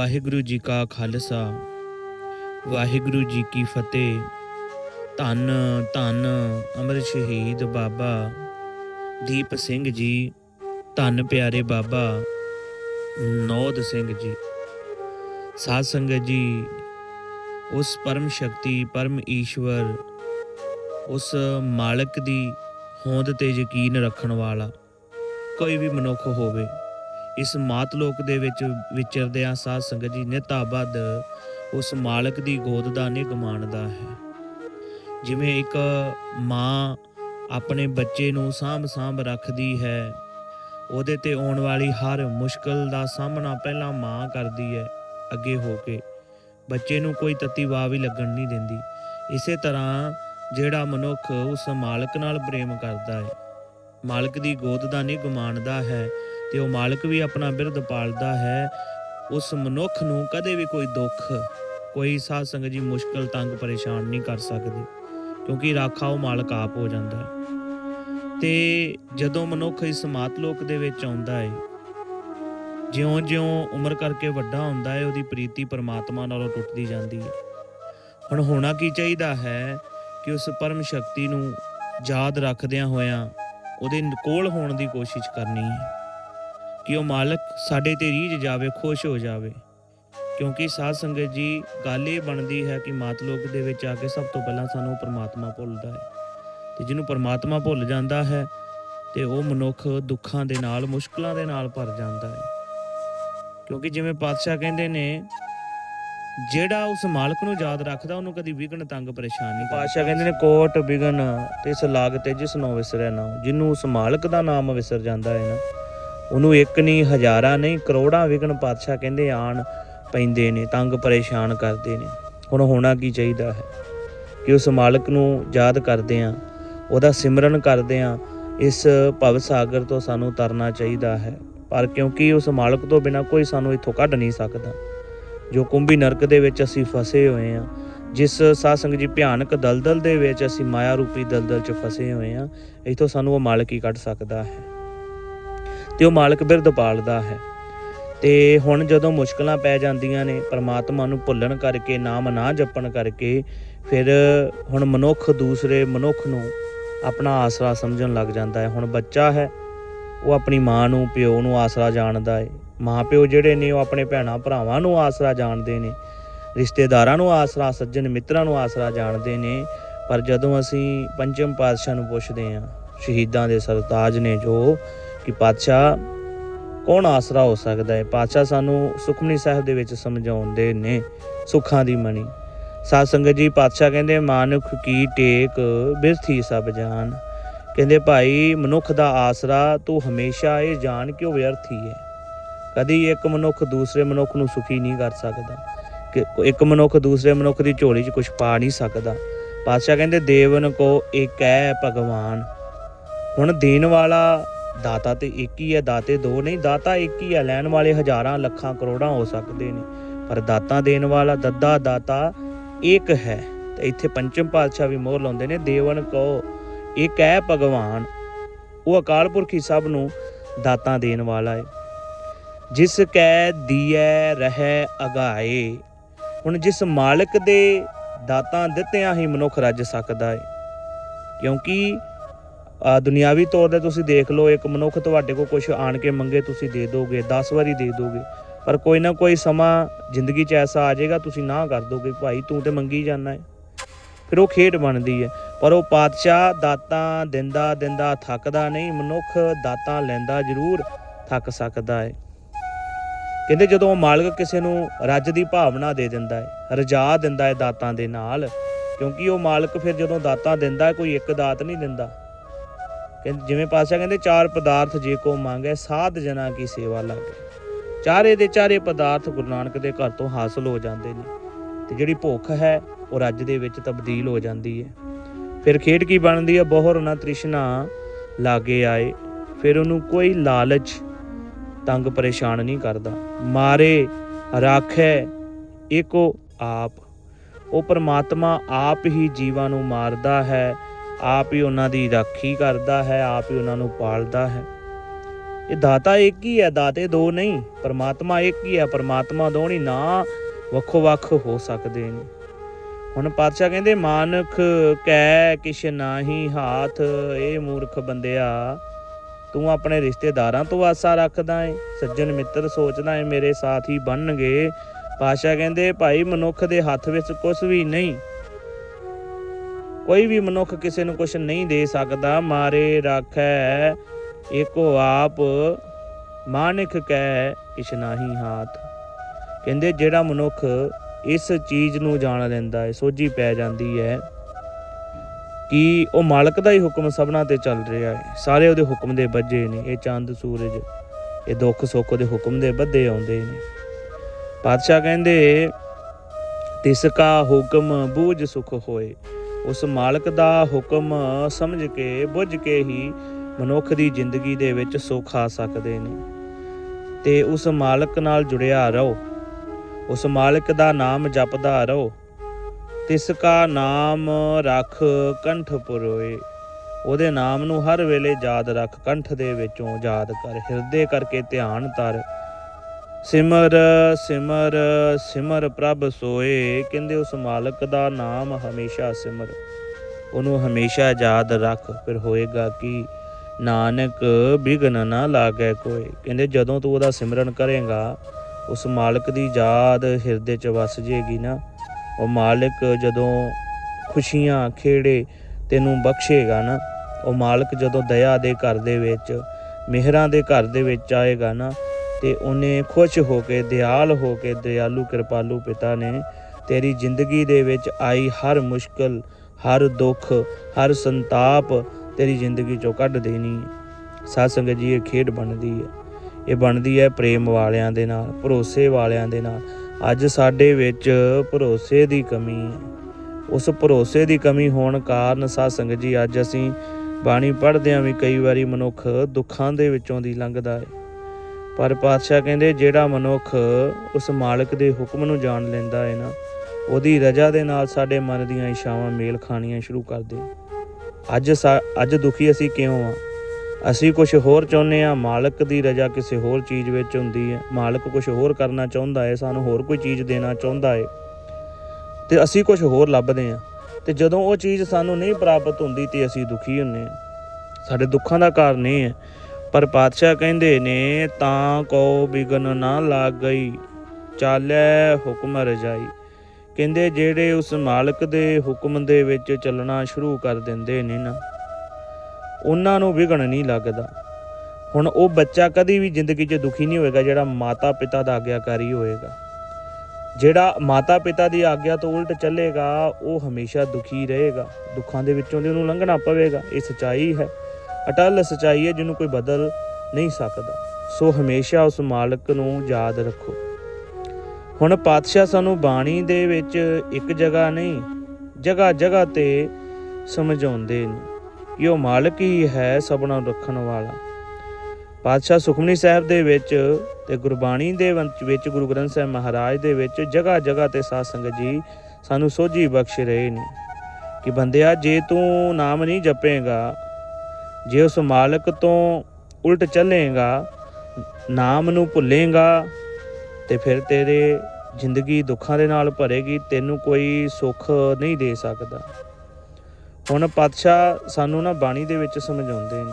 ਵਾਹਿਗੁਰੂ ਜੀ ਕਾ ਖਾਲਸਾ, ਵਾਹਿਗੁਰੂ ਜੀ ਕੀ ਫਤਿਹ। ਧੰਨ ਧੰਨ ਅਮਰ ਸ਼ਹੀਦ ਬਾਬਾ ਦੀਪ ਸਿੰਘ ਜੀ, ਧੰਨ ਪਿਆਰੇ ਬਾਬਾ ਨੌਦ ਸਿੰਘ ਜੀ। ਸਾਧ ਸੰਗਤ ਜੀ, ਉਸ ਪਰਮ ਸ਼ਕਤੀ, ਪਰਮ ਈਸ਼ਵਰ, ਉਸ ਮਾਲਕ ਦੀ ਹੋਂਦ ਤੇ ਯਕੀਨ ਰੱਖਣ ਵਾਲਾ ਕੋਈ ਵੀ ਮਨੁੱਖ ਹੋਵੇ। ਇਸ ਮਾਤ ਲੋਕ ਦੇ ਵਿੱਚ ਵਿਚਰਦਿਆਂ ਸਾਧ ਸੰਗਤ ਜੀ ਨਿਤਾਬਦ ਉਸ ਮਾਲਕ ਦੀ ਗੋਦ ਦਾ ਨਿਗ ਮਾਣਦਾ ਹੈ। ਜਿਵੇਂ ਇੱਕ ਮਾਂ ਆਪਣੇ ਬੱਚੇ ਨੂੰ ਸਾਂਭ ਸਾਂਭ ਰੱਖਦੀ ਹੈ, ਉਹਦੇ ਤੇ ਆਉਣ ਵਾਲੀ ਹਰ ਮੁਸ਼ਕਲ ਦਾ ਸਾਹਮਣਾ ਪਹਿਲਾਂ ਮਾਂ ਕਰਦੀ ਹੈ, ਅੱਗੇ ਹੋ ਕੇ। ਬੱਚੇ ਨੂੰ ਕੋਈ ਤੱਤੀ ਵਾਹ ਵੀ ਲੱਗਣ ਨਹੀਂ ਦਿੰਦੀ। ਇਸੇ ਤਰ੍ਹਾਂ ਜਿਹੜਾ ਮਨੁੱਖ ਉਸ ਮਾਲਕ ਨਾਲ ਪ੍ਰੇਮ ਕਰਦਾ ਹੈ, ਮਾਲਕ ਦੀ ਗੋਦ ਦਾ ਨਿਗ ਮਾਣਦਾ ਹੈ ਤੇ ਉਹ ਮਾਲਕ ਵੀ ਆਪਣਾ ਬਿਰਧ ਪਾਲਦਾ ਹੈ, ਉਸ ਮਨੁੱਖ ਨੂੰ ਕਦੇ ਵੀ ਕੋਈ ਦੁੱਖ, ਕੋਈ ਸਾਧ ਸੰਗਤ ਜੀ ਮੁਸ਼ਕਲ, ਤੰਗ, ਪਰੇਸ਼ਾਨ ਨਹੀਂ ਕਰ ਸਕਦੀ, ਕਿਉਂਕਿ ਰਾਖਾ ਉਹ ਮਾਲਕ ਆਪ ਹੋ ਜਾਂਦਾ ਹੈ। ਤੇ ਜਦੋਂ ਮਨੁੱਖ ਇਸ ਮਾਤ ਲੋਕ ਦੇ ਵਿੱਚ ਆਉਂਦਾ ਹੈ, ਜਿਉਂ-ਜਿਉਂ ਉਮਰ ਕਰਕੇ ਵੱਡਾ ਹੁੰਦਾ ਹੈ, ਉਹਦੀ ਪ੍ਰੀਤੀ ਪਰਮਾਤਮਾ ਨਾਲੋਂ ਟੁੱਟਦੀ ਜਾਂਦੀ ਹੈ। ਹੁਣ ਹੋਣਾ ਕੀ ਚਾਹੀਦਾ ਹੈ ਕਿ ਉਸ ਪਰਮ ਸ਼ਕਤੀ ਨੂੰ ਯਾਦ ਰੱਖਦਿਆਂ ਹੋਇਆਂ ਉਹਦੇ ਕੋਲ ਹੋਣ ਦੀ ਕੋਸ਼ਿਸ਼ ਕਰਨੀ ਹੈ। ਕਿ ਉਹ ਮਾਲਕ ਸਾਡੇ ਤੇ ਰੀਝ ਜਾਵੇ, ਖੁਸ਼ ਹੋ ਜਾਵੇ। ਕਿਉਂਕਿ ਸਾਧ ਸੰਗਤ ਜੀ, ਗੱਲ ਇਹ ਬਣਦੀ ਹੈ ਕਿ ਮਾਤਲੋਕ ਦੇ ਵਿੱਚ ਆ ਕੇ ਸਭ ਤੋਂ ਪਹਿਲਾਂ ਸਾਨੂੰ ਪਰਮਾਤਮਾ ਭੁੱਲਦਾ ਹੈ। ਤੇ ਜਿਹਨੂੰ ਪਰਮਾਤਮਾ ਭੁੱਲ ਜਾਂਦਾ ਹੈ, ਤੇ ਉਹ ਮਨੁੱਖ ਦੁੱਖਾਂ ਦੇ ਨਾਲ, ਮੁਸ਼ਕਲਾਂ ਦੇ ਨਾਲ ਭਰ ਜਾਂਦਾ ਹੈ। ਕਿਉਂਕਿ ਜਿਵੇਂ ਪਾਤਸ਼ਾਹ ਕਹਿੰਦੇ ਨੇ, ਜਿਹੜਾ ਉਸ ਮਾਲਕ ਨੂੰ ਯਾਦ ਰੱਖਦਾ, ਉਹਨੂੰ ਕਦੀ ਵਿਗਨ ਤੰਗ ਪਰੇਸ਼ਾਨ ਨਹੀਂ ਪਾਤਸ਼ਾਹ ਕਹਿੰਦੇ ਨੇ, ਕੋਟ ਵਿਗਨ ਤੇ ਇਸ ਲਾਗਤ ਤੇ ਜਿਸ ਨੂੰ ਵਿਸਰਿਆ ਨਾ। ਜਿਹਨੂੰ ਉਸ ਮਾਲਕ ਦਾ ਨਾਮ ਵਿਸਰ ਜਾਂਦਾ ਹੈ ਨਾ ਉਹਨੂੰ ਇੱਕ ਨਹੀਂ ਹਜ਼ਾਰਾਂ ਨਹੀਂ, ਕਰੋੜਾਂ ਵਿਗਨ ਪਾਤਸ਼ਾਹ ਕਹਿੰਦੇ ਆਣ ਪੈਂਦੇ ਨੇ, ਤੰਗ ਪਰੇਸ਼ਾਨ ਕਰਦੇ ਨੇ। ਹੁਣ ਹੋਣਾ ਕੀ ਚਾਹੀਦਾ ਹੈ? ਕਿ ਉਸ ਮਾਲਕ ਨੂੰ ਯਾਦ ਕਰਦੇ ਆ ਉਹਦਾ ਸਿਮਰਨ ਕਰਦੇ ਆ ਇਸ ਭਵ ਸਾਗਰ ਤੋਂ ਸਾਨੂੰ ਤਰਨਾ ਚਾਹੀਦਾ ਹੈ। ਪਰ ਕਿਉਂਕਿ ਉਸ ਮਾਲਕ ਤੋਂ ਬਿਨਾ ਕੋਈ ਸਾਨੂੰ ਇੱਥੋਂ ਕੱਢ ਨਹੀਂ ਸਕਦਾ। ਜੋ ਕੁੰਭੀ ਨਰਕ ਦੇ ਵਿੱਚ ਅਸੀਂ ਫਸੇ ਹੋਏ ਆ ਜਿਸ ਸਾਧ ਸੰਗਤ ਜੀ ਭਿਆਨਕ ਦਲਦਲ ਦੇ ਵਿੱਚ ਅਸੀਂ ਮਾਇਆ ਰੂਪੀ ਦਲਦਲ 'ਚ ਫਸੇ ਹੋਏ ਆ ਇੱਥੋਂ ਸਾਨੂੰ ਉਹ ਮਾਲਕ ਹੀ ਕੱਢ ਸਕਦਾ ਹੈ। ਤੇ ਉਹ ਮਾਲਕ ਬਿਰਧ ਪਾਲਦਾ ਹੈ। ਤੇ ਹੁਣ ਜਦੋਂ ਮੁਸ਼ਕਲਾਂ ਪੈ ਜਾਂਦੀਆਂ ਨੇ, ਪ੍ਰਮਾਤਮਾ ਨੂੰ ਭੁੱਲਣ ਕਰਕੇ, ਨਾਮ ਨਾ ਜਪਣ ਕਰਕੇ, ਫਿਰ ਹੁਣ ਮਨੁੱਖ ਦੂਸਰੇ ਮਨੁੱਖ ਨੂੰ ਆਪਣਾ ਆਸਰਾ ਸਮਝਣ ਲੱਗ ਜਾਂਦਾ ਹੈ। ਹੁਣ ਬੱਚਾ ਹੈ, ਉਹ ਆਪਣੀ ਮਾਂ ਨੂੰ, ਪਿਓ ਨੂੰ ਆਸਰਾ ਜਾਣਦਾ ਹੈ। ਮਾਂ ਪਿਓ ਜਿਹੜੇ ਨੇ, ਉਹ ਆਪਣੇ ਭੈਣਾਂ ਭਰਾਵਾਂ ਨੂੰ ਆਸਰਾ ਜਾਣਦੇ ਨੇ, ਰਿਸ਼ਤੇਦਾਰਾਂ ਨੂੰ ਆਸਰਾ, ਸੱਜਣ ਮਿੱਤਰਾਂ ਨੂੰ ਆਸਰਾ ਜਾਣਦੇ ਨੇ। ਪਰ ਜਦੋਂ ਅਸੀਂ ਪੰਚਮ ਪਾਤਸ਼ਾਹ ਨੂੰ ਪੁੱਛਦੇ ਹਾਂ, ਸ਼ਹੀਦਾਂ ਦੇ ਸਰਤਾਜ ਨੇ ਜੋ ਕਿ ਪਾਤਸ਼ਾਹ ਕੌਣ ਆਸਰਾ ਹੋ ਸਕਦਾ ਹੈ? ਪਾਤਸ਼ਾਹ ਸਾਨੂੰ ਸੁਖਮਨੀ ਸਾਹਿਬ ਦੇ ਵਿੱਚ ਸਮਝਾਉਂਦੇ ਨੇ ਸੁੱਖਾਂ ਦੀ ਮਣੀ। ਸਾਧ ਸੰਗਤ ਜੀ, ਪਾਤਸ਼ਾਹ ਕਹਿੰਦੇ, ਮਾਨੁਖ ਕੀ ਟੇਕ ਬਿਰਥੀ ਸਭ ਜਾਨ। ਕਹਿੰਦੇ, ਭਾਈ, ਮਨੁੱਖ ਦਾ ਆਸਰਾ ਤੂੰ ਹਮੇਸ਼ਾ ਇਹ ਜਾਣ ਕਿ ਉਹ ਵਿਅਰਥੀ ਹੈ ਕਦੀ ਇੱਕ ਮਨੁੱਖ ਦੂਸਰੇ ਮਨੁੱਖ ਨੂੰ ਸੁਖੀ ਨਹੀਂ ਕਰ ਸਕਦਾ। ਕਿ ਇੱਕ ਮਨੁੱਖ ਦੂਸਰੇ ਮਨੁੱਖ ਦੀ ਝੋਲੀ 'ਚ ਕੁਝ ਪਾ ਨਹੀਂ ਸਕਦਾ। ਪਾਤਸ਼ਾਹ ਕਹਿੰਦੇ, ਦੇਵਨ ਕੋ ਇੱਕ ਹੈ ਭਗਵਾਨ। ਹੁਣ ਦੇਣ ਵਾਲਾ ਦਾਤਾ ਤੇ ਇੱਕ ਹੀ ਹੈ, ਦਾਤੇ ਦੋ ਨਹੀਂ, ਦਾਤਾ ਇੱਕ ਹੀ ਹੈ, ਲੈਣ ਵਾਲੇ ਹਜ਼ਾਰਾਂ ਲੱਖਾਂ ਕਰੋੜਾਂ ਹੋ ਸਕਦੇ ਨੇ। ਪਰ ਦਾਤਾ ਦੇਣ ਵਾਲਾ, ਦੱਦਾ ਦਾਤਾ ਇੱਕ ਹੈ। ਤੇ ਇੱਥੇ ਪੰਚਮ ਪਾਤਸ਼ਾਹ ਵੀ ਮੋਹਰ ਲਾਉਂਦੇ ਨੇ, ਦੇਵਨ ਕੋ ਇੱਕ ਹੈ ਭਗਵਾਨ, ਉਹ ਅਕਾਲ ਪੁਰਖ ਹੀ ਸਭ ਨੂੰ ਦਾਤਾਂ ਦੇਣ ਵਾਲਾ ਹੈ। ਜਿਸ ਕੈ ਦੀਐ ਰਹਿ ਅਗਾਏ, ਹੁਣ ਜਿਸ ਮਾਲਕ ਦੇ ਦਾਤਾਂ ਦਿੱਤਿਆਂ ਹੀ ਮਨੁੱਖ ਰੱਜ ਸਕਦਾ ਹੈ। ਕਿਉਂਕਿ ਦੁਨਿਆਵੀ ਤੌਰ ਤੇ ਤੁਸੀਂ ਦੇਖ ਲਓ, ਇੱਕ ਮਨੁੱਖ ਤੁਹਾਡੇ ਕੋਲ ਕੁਝ ਆਣ ਕੇ ਮੰਗੇ, ਤੁਸੀਂ ਦੇ ਦੋਗੇ 10 ਵਾਰੀ ਦੇ ਦੋਗੇ। ਪਰ ਕੋਈ ਨਾ ਕੋਈ ਸਮਾਂ ਜ਼ਿੰਦਗੀ 'ਚ ਐਸਾ ਆ ਜਾਏਗਾ, ਤੁਸੀਂ ਨਾ ਕਰ ਦੋਗੇ, ਭਾਈ ਤੂੰ ਤੇ ਮੰਗੀ ਜਾਂਦਾ ਹੈ ਫਿਰ ਉਹ ਖੇਡ ਬਣਦੀ ਹੈ ਪਰ ਉਹ ਪਾਤਸ਼ਾਹ ਦਾਤਾਂ ਦਿੰਦਾ ਦਿੰਦਾ ਥੱਕਦਾ ਨਹੀਂ, ਮਨੁੱਖ ਦਾਤਾਂ ਲੈਂਦਾ ਜ਼ਰੂਰ ਥੱਕ ਸਕਦਾ ਹੈ ਕਹਿੰਦੇ ਜਦੋਂ ਉਹ ਮਾਲਕ ਕਿਸੇ ਨੂੰ ਰੱਜ ਦੀ ਭਾਵਨਾ ਦੇ ਦਿੰਦਾ ਹੈ ਰਜਾ ਦਿੰਦਾ ਹੈ ਦਾਤਾਂ ਦੇ ਨਾਲ, ਕਿਉਂਕਿ ਉਹ ਮਾਲਕ ਫਿਰ ਜਦੋਂ ਦਾਤਾਂ ਦਿੰਦਾ ਕੋਈ ਇੱਕ ਦਾਤ ਨਹੀਂ ਦਿੰਦਾ। ਕਹਿੰਦੇ ਜਿਵੇਂ ਪਾਤਸ਼ਾਹ ਕਹਿੰਦੇ, ਚਾਰ ਪਦਾਰਥ ਜੇ ਕੋ ਮੰਗੇ, ਸਾਧ ਜਨਾ ਕੀ ਸੇਵਾ ਲਾਗੇ। ਚਾਰੇ ਦੇ ਚਾਰੇ ਪਦਾਰਥ ਗੁਰੂ ਨਾਨਕ ਦੇ ਘਰ ਤੋਂ ਹਾਸਲ ਹੋ ਜਾਂਦੇ ਨੇ। ਤੇ ਜਿਹੜੀ ਭੁੱਖ ਹੈ, ਉਹ ਰੱਜ ਦੇ ਵਿੱਚ ਤਬਦੀਲ ਹੋ ਜਾਂਦੀ ਹੈ। ਫਿਰ ਖੇਡ ਕੀ ਬਣਦੀ ਹੈ? ਬਹੁਰ ਨਾ ਤ੍ਰਿਸ਼ਨਾ ਲਾਗੇ ਆਏ। ਫਿਰ ਉਹਨੂੰ ਕੋਈ ਲਾਲਚ, ਤੰਗ ਪਰੇਸ਼ਾਨ ਨਹੀਂ ਕਰਦਾ। ਮਾਰੇ, ਰਾਖੈ, ਏਕੋ ਆਪ। ਉਹ ਪਰਮਾਤਮਾ ਆਪ ਹੀ ਜੀਵਾਂ ਨੂੰ ਮਾਰਦਾ ਹੈ। ਆਪ ਹੀ ਉਹਨਾਂ ਦੀ ਰਾਖੀ ਕਰਦਾ ਹੈ, ਆਪ ਹੀ ਉਹਨਾਂ ਨੂੰ ਪਾਲਦਾ ਹੈ। ਇਹ ਦਾਤਾ ਇੱਕ ਹੀ ਹੈ, ਦਾਤੇ ਦੋ ਨਹੀਂ, ਪਰਮਾਤਮਾ ਇੱਕ ਹੀ ਹੈ, ਪਰਮਾਤਮਾ ਦੋ ਨਹੀਂ, ਨਾ ਵੱਖੋ ਵੱਖ ਹੋ ਸਕਦੇ ਨੇ। ਹੁਣ ਪਾਤਸ਼ਾਹ ਕਹਿੰਦੇ, ਮਾਨਖ ਕਹਿ ਕਿਛ ਨਾਹੀ ਹਾਥ ਇਹ ਮੂਰਖ ਬੰਦਿਆ, ਤੂੰ ਆਪਣੇ ਰਿਸ਼ਤੇਦਾਰਾਂ ਤੋਂ ਆਸਾ ਰੱਖਦਾ ਏ, ਸੱਜਣ ਮਿੱਤਰ ਸੋਚਦਾ ਏ, ਮੇਰੇ ਸਾਥੀ ਬਣਨਗੇ। ਪਾਤਸ਼ਾਹ ਕਹਿੰਦੇ, ਭਾਈ ਮਨੁੱਖ ਦੇ ਹੱਥ ਵਿੱਚ ਕੁਝ ਵੀ ਨਹੀਂ ਕੋਈ ਵੀ ਮਨੁੱਖ ਕਿਸੇ ਨੂੰ ਕੁਝ ਨਹੀਂ ਦੇ ਸਕਦਾ, ਮਾਰੇ ਰਾਖੈ, ਏਕੋ ਆਪ ਮਾਨਿਕ ਕੈ ਕਿਛ ਨਾਹੀ ਹਾਥ। ਕਹਿੰਦੇ, ਜਿਹੜਾ ਮਨੁੱਖ ਇਸ ਚੀਜ਼ ਨੂੰ ਜਾਣ ਲੈਂਦਾ ਹੈ, ਸੋਝੀ ਪੈ ਜਾਂਦੀ ਹੈ ਕਿ ਉਹ ਮਾਲਕ ਦਾ ਹੀ ਹੁਕਮ ਸਭਨਾ ਤੇ ਚੱਲ ਰਿਹਾ ਹੈ। ਸਾਰੇ ਉਹਦੇ ਹੁਕਮ ਦੇ ਬੱਝੇ ਨੇ, ਇਹ ਚੰਦ, ਸੂਰਜ, ਇਹ ਦੁੱਖ, ਸੁੱਖ ਦੇ ਹੁਕਮ ਦੇ ਬੱਧੇ ਆਉਂਦੇ ਨੇ। ਪਾਤਸ਼ਾਹ ਕਹਿੰਦੇ, ਤਿਸ ਕਾ ਹੁਕਮ ਬੂਝ ਸੁਖ ਹੋਏ। ਉਸ ਮਾਲਕ ਦਾ ਹੁਕਮ ਸਮਝ ਕੇ, ਬੁੱਝ ਕੇ ਹੀ ਮਨੁੱਖ ਦੀ ਜ਼ਿੰਦਗੀ ਦੇ ਵਿੱਚ ਸੁੱਖ ਆ ਸਕਦੇ ਨੇ। ਤੇ ਉਸ ਮਾਲਕ ਨਾਲ ਜੁੜਿਆ ਰਹੋ। ਉਸ ਮਾਲਕ ਦਾ ਨਾਮ ਜਪਦਾ ਰਹੋ। ਤਿਸ ਕਾ ਨਾਮ ਰੱਖ ਕੰਠ ਪੁਰੋਏ। ਉਹਦੇ ਨਾਮ ਨੂੰ ਹਰ ਵੇਲੇ ਯਾਦ ਰੱਖ, ਕੰਠ ਦੇ ਵਿੱਚੋਂ ਯਾਦ ਕਰ, ਹਿਰਦੇ ਕਰਕੇ ਧਿਆਨ ਧਰ। ਸਿਮਰ ਸਿਮਰ ਸਿਮਰ ਪ੍ਰਭ ਸੋਏ, ਕਹਿੰਦੇ ਉਸ ਮਾਲਕ ਦਾ ਨਾਮ ਹਮੇਸ਼ਾ ਸਿਮਰ। ਉਹਨੂੰ ਹਮੇਸ਼ਾ ਯਾਦ ਰੱਖ, ਫਿਰ ਹੋਏਗਾ ਕਿ? ਨਾਨਕ, ਬਿਗਨ ਨਾ ਲਾਗੇ ਕੋਈ ਕਹਿੰਦੇ ਜਦੋਂ ਤੂੰ ਉਹਦਾ ਸਿਮਰਨ ਕਰੇਗਾ, ਉਸ ਮਾਲਕ ਦੀ ਯਾਦ ਹਿਰਦੇ 'ਚ ਵਸ ਜੇਗੀ ਨਾ। ਉਹ ਮਾਲਕ ਜਦੋਂ ਖੁਸ਼ੀਆਂ ਖੇੜੇ, ਤੈਨੂੰ ਬਖਸ਼ੇਗਾ ਨਾ। ਉਹ ਮਾਲਕ ਜਦੋਂ ਦਇਆ ਦੇ ਘਰ ਦੇ ਵਿੱਚ, ਮਿਹਰਾਂ ਦੇ ਘਰ ਦੇ ਵਿੱਚ ਆਏਗਾ ਨਾ। ਤੇ ਉਹਨੇ ਖੁਸ਼ ਹੋ ਕੇ, ਦਿਆਲ ਹੋ ਕੇ ਦਿਆਲੂ ਕਿਰਪਾਲੂ ਪਿਤਾ ਨੇ ਤੇਰੀ ਜ਼ਿੰਦਗੀ ਦੇ ਵਿੱਚ ਆਈ ਹਰ ਮੁਸ਼ਕਲ, ਹਰ ਦੁੱਖ, ਹਰ ਸੰਤਾਪ ਤੇਰੀ ਜ਼ਿੰਦਗੀ ਚੋਂ ਕੱਢ ਦੇਣੀ ਹੈ। ਸਾਧ ਸੰਗਤ ਜੀ, ਇਹ ਖੇਡ ਬਣਦੀ ਹੈ। ਇਹ ਬਣਦੀ ਹੈ ਪ੍ਰੇਮ ਵਾਲਿਆਂ ਦੇ ਨਾਲ, ਭਰੋਸੇ ਵਾਲਿਆਂ ਦੇ ਨਾਲ। ਅੱਜ ਸਾਡੇ ਵਿੱਚ ਭਰੋਸੇ ਦੀ ਕਮੀ ਹੈ। ਉਸ ਭਰੋਸੇ ਦੀ ਕਮੀ ਹੋਣ ਕਾਰਨ ਸਾਧ ਸੰਗਤ ਜੀ, ਅੱਜ ਅਸੀਂ ਬਾਣੀ ਪੜ੍ਹਦੇ ਆਂ ਵੀ ਕਈ ਵਾਰੀ ਮਨੁੱਖ ਦੁੱਖਾਂ ਦੇ ਵਿੱਚੋਂ ਦੀ ਲੰਘਦਾ ਹੈ। ਪਰ ਪਾਤਸ਼ਾਹ ਕਹਿੰਦੇ ਜਿਹੜਾ ਮਨੁੱਖ ਉਸ ਮਾਲਕ ਦੇ ਹੁਕਮ ਨੂੰ ਜਾਣ ਲੈਂਦਾ ਹੈ ਨਾ, ਉਹਦੀ ਰਜਾ ਦੇ ਨਾਲ ਸਾਡੇ ਮਨ ਦੀਆਂ ਇਛਾਵਾਂ ਮੇਲ ਖਾਣੀਆਂ ਸ਼ੁਰੂ ਕਰਦੇ ਅੱਜ ਅੱਜ ਦੁਖੀ ਅਸੀਂ ਕਿਉਂ ਆ? ਅਸੀਂ ਕੁਝ ਹੋਰ ਚਾਹੁੰਦੇ ਆ ਮਾਲਕ ਦੀ ਰਜਾ ਕਿਸੇ ਹੋਰ ਚੀਜ਼ ਵਿੱਚ ਹੁੰਦੀ ਹੈ, ਮਾਲਕ ਕੁਝ ਹੋਰ ਕਰਨਾ ਚਾਹੁੰਦਾ ਹੈ, ਸਾਨੂੰ ਹੋਰ ਕੋਈ ਚੀਜ਼ ਦੇਣਾ ਚਾਹੁੰਦਾ ਹੈ। ਤੇ ਅਸੀਂ ਕੁਝ ਹੋਰ ਲੱਭਦੇ ਆ ਤੇ ਜਦੋਂ ਉਹ ਚੀਜ਼ ਸਾਨੂੰ ਨਹੀਂ ਪ੍ਰਾਪਤ ਹੁੰਦੀ ਤੇ ਅਸੀਂ ਦੁਖੀ ਹੁੰਨੇ ਆ ਸਾਡੇ ਦੁੱਖਾਂ ਦਾ ਕਾਰਨ ਇਹ ਹੈ ਪਰ ਪਾਤਸ਼ਾਹ ਕਹਿੰਦੇ ਨੇ, ਤਾਂ ਕੋ ਬਿਗਨ ਨਾ ਲੱਗ ਗਈ ਚਾਲੈ ਹੁਕਮ ਰਜਾਈ। ਕਹਿੰਦੇ, ਜਿਹੜੇ ਉਸ ਮਾਲਕ ਦੇ ਹੁਕਮ ਦੇ ਵਿੱਚ ਚੱਲਣਾ ਸ਼ੁਰੂ ਕਰ ਦਿੰਦੇ ਨੇ ਨਾ, ਉਹਨਾਂ ਨੂੰ ਵਿਗਣ ਨਹੀਂ ਲੱਗਦਾ। ਹੁਣ ਉਹ ਬੱਚਾ ਕਦੀ ਵੀ ਜ਼ਿੰਦਗੀ 'ਚ ਦੁਖੀ ਨਹੀਂ ਹੋਏਗਾ, ਜਿਹੜਾ ਮਾਤਾ ਪਿਤਾ ਦਾ ਆਗਿਆਕਾਰੀ ਹੋਏਗਾ। ਜਿਹੜਾ ਮਾਤਾ ਪਿਤਾ ਦੀ ਆਗਿਆ ਤੋਂ ਉਲਟ ਚੱਲੇਗਾ, ਉਹ ਹਮੇਸ਼ਾ ਦੁਖੀ ਰਹੇਗਾ। ਦੁੱਖਾਂ ਦੇ ਵਿੱਚੋਂ ਦੀ ਉਹਨੂੰ ਲੰਘਣਾ ਪਵੇਗਾ, ਇਹ ਸਚਾਈ ਹੈ। ਅਟਲ ਸਚਾਈ ਹੈ ਜਿਹਨੂੰ ਕੋਈ ਬਦਲ ਨਹੀਂ ਸਕਦਾ। ਸੋ ਹਮੇਸ਼ਾ ਉਸ ਮਾਲਕ ਨੂੰ ਯਾਦ ਰੱਖੋ। ਹੁਣ ਪਾਤਸ਼ਾਹ ਸਾਨੂੰ ਬਾਣੀ ਦੇ ਵਿੱਚ ਇੱਕ ਜਗ੍ਹਾ ਨਹੀਂ ਜਗ੍ਹਾ ਜਗ੍ਹਾ ਤੇ ਸਮਝਾਉਂਦੇ ਨੇ। ਕਿ ਉਹ ਮਾਲਕ ਹੀ ਹੈ ਸਭਨਾਂ ਨੂੰ ਰੱਖਣ ਵਾਲਾ। ਪਾਤਸ਼ਾਹ ਸੁਖਮਨੀ ਸਾਹਿਬ ਦੇ ਵਿੱਚ ਤੇ ਗੁਰਬਾਣੀ ਦੇ ਵਿੱਚ ਵਿੱਚ, ਗੁਰੂ ਗ੍ਰੰਥ ਸਾਹਿਬ ਮਹਾਰਾਜ ਦੇ ਵਿੱਚ ਜਗ੍ਹਾ ਜਗ੍ਹਾ ਤੇ ਸਾਧ ਸੰਗਤ ਜੀ ਸਾਨੂੰ ਸੋਝੀ ਬਖਸ਼ ਰਹੇ ਨੇ ਕਿ ਬੰਦਿਆ, ਜੇ ਤੂੰ ਨਾਮ ਨਹੀਂ ਜਪੇਗਾ ਜੇ ਉਸ ਮਾਲਕ ਤੋਂ ਉਲਟ ਚੱਲੇਗਾ, ਨਾਮ ਨੂੰ ਭੁੱਲੇਗਾ, ਤੇ ਫਿਰ ਤੇਰੇ ਜ਼ਿੰਦਗੀ ਦੁੱਖਾਂ ਦੇ ਨਾਲ ਭਰੇਗੀ, ਤੈਨੂੰ ਕੋਈ ਸੁੱਖ ਨਹੀਂ ਦੇ ਸਕਦਾ। ਹੁਣ ਪਾਤਸ਼ਾਹ ਸਾਨੂੰ ਨਾ ਬਾਣੀ ਦੇ ਵਿੱਚ ਸਮਝਾਉਂਦੇ ਨੇ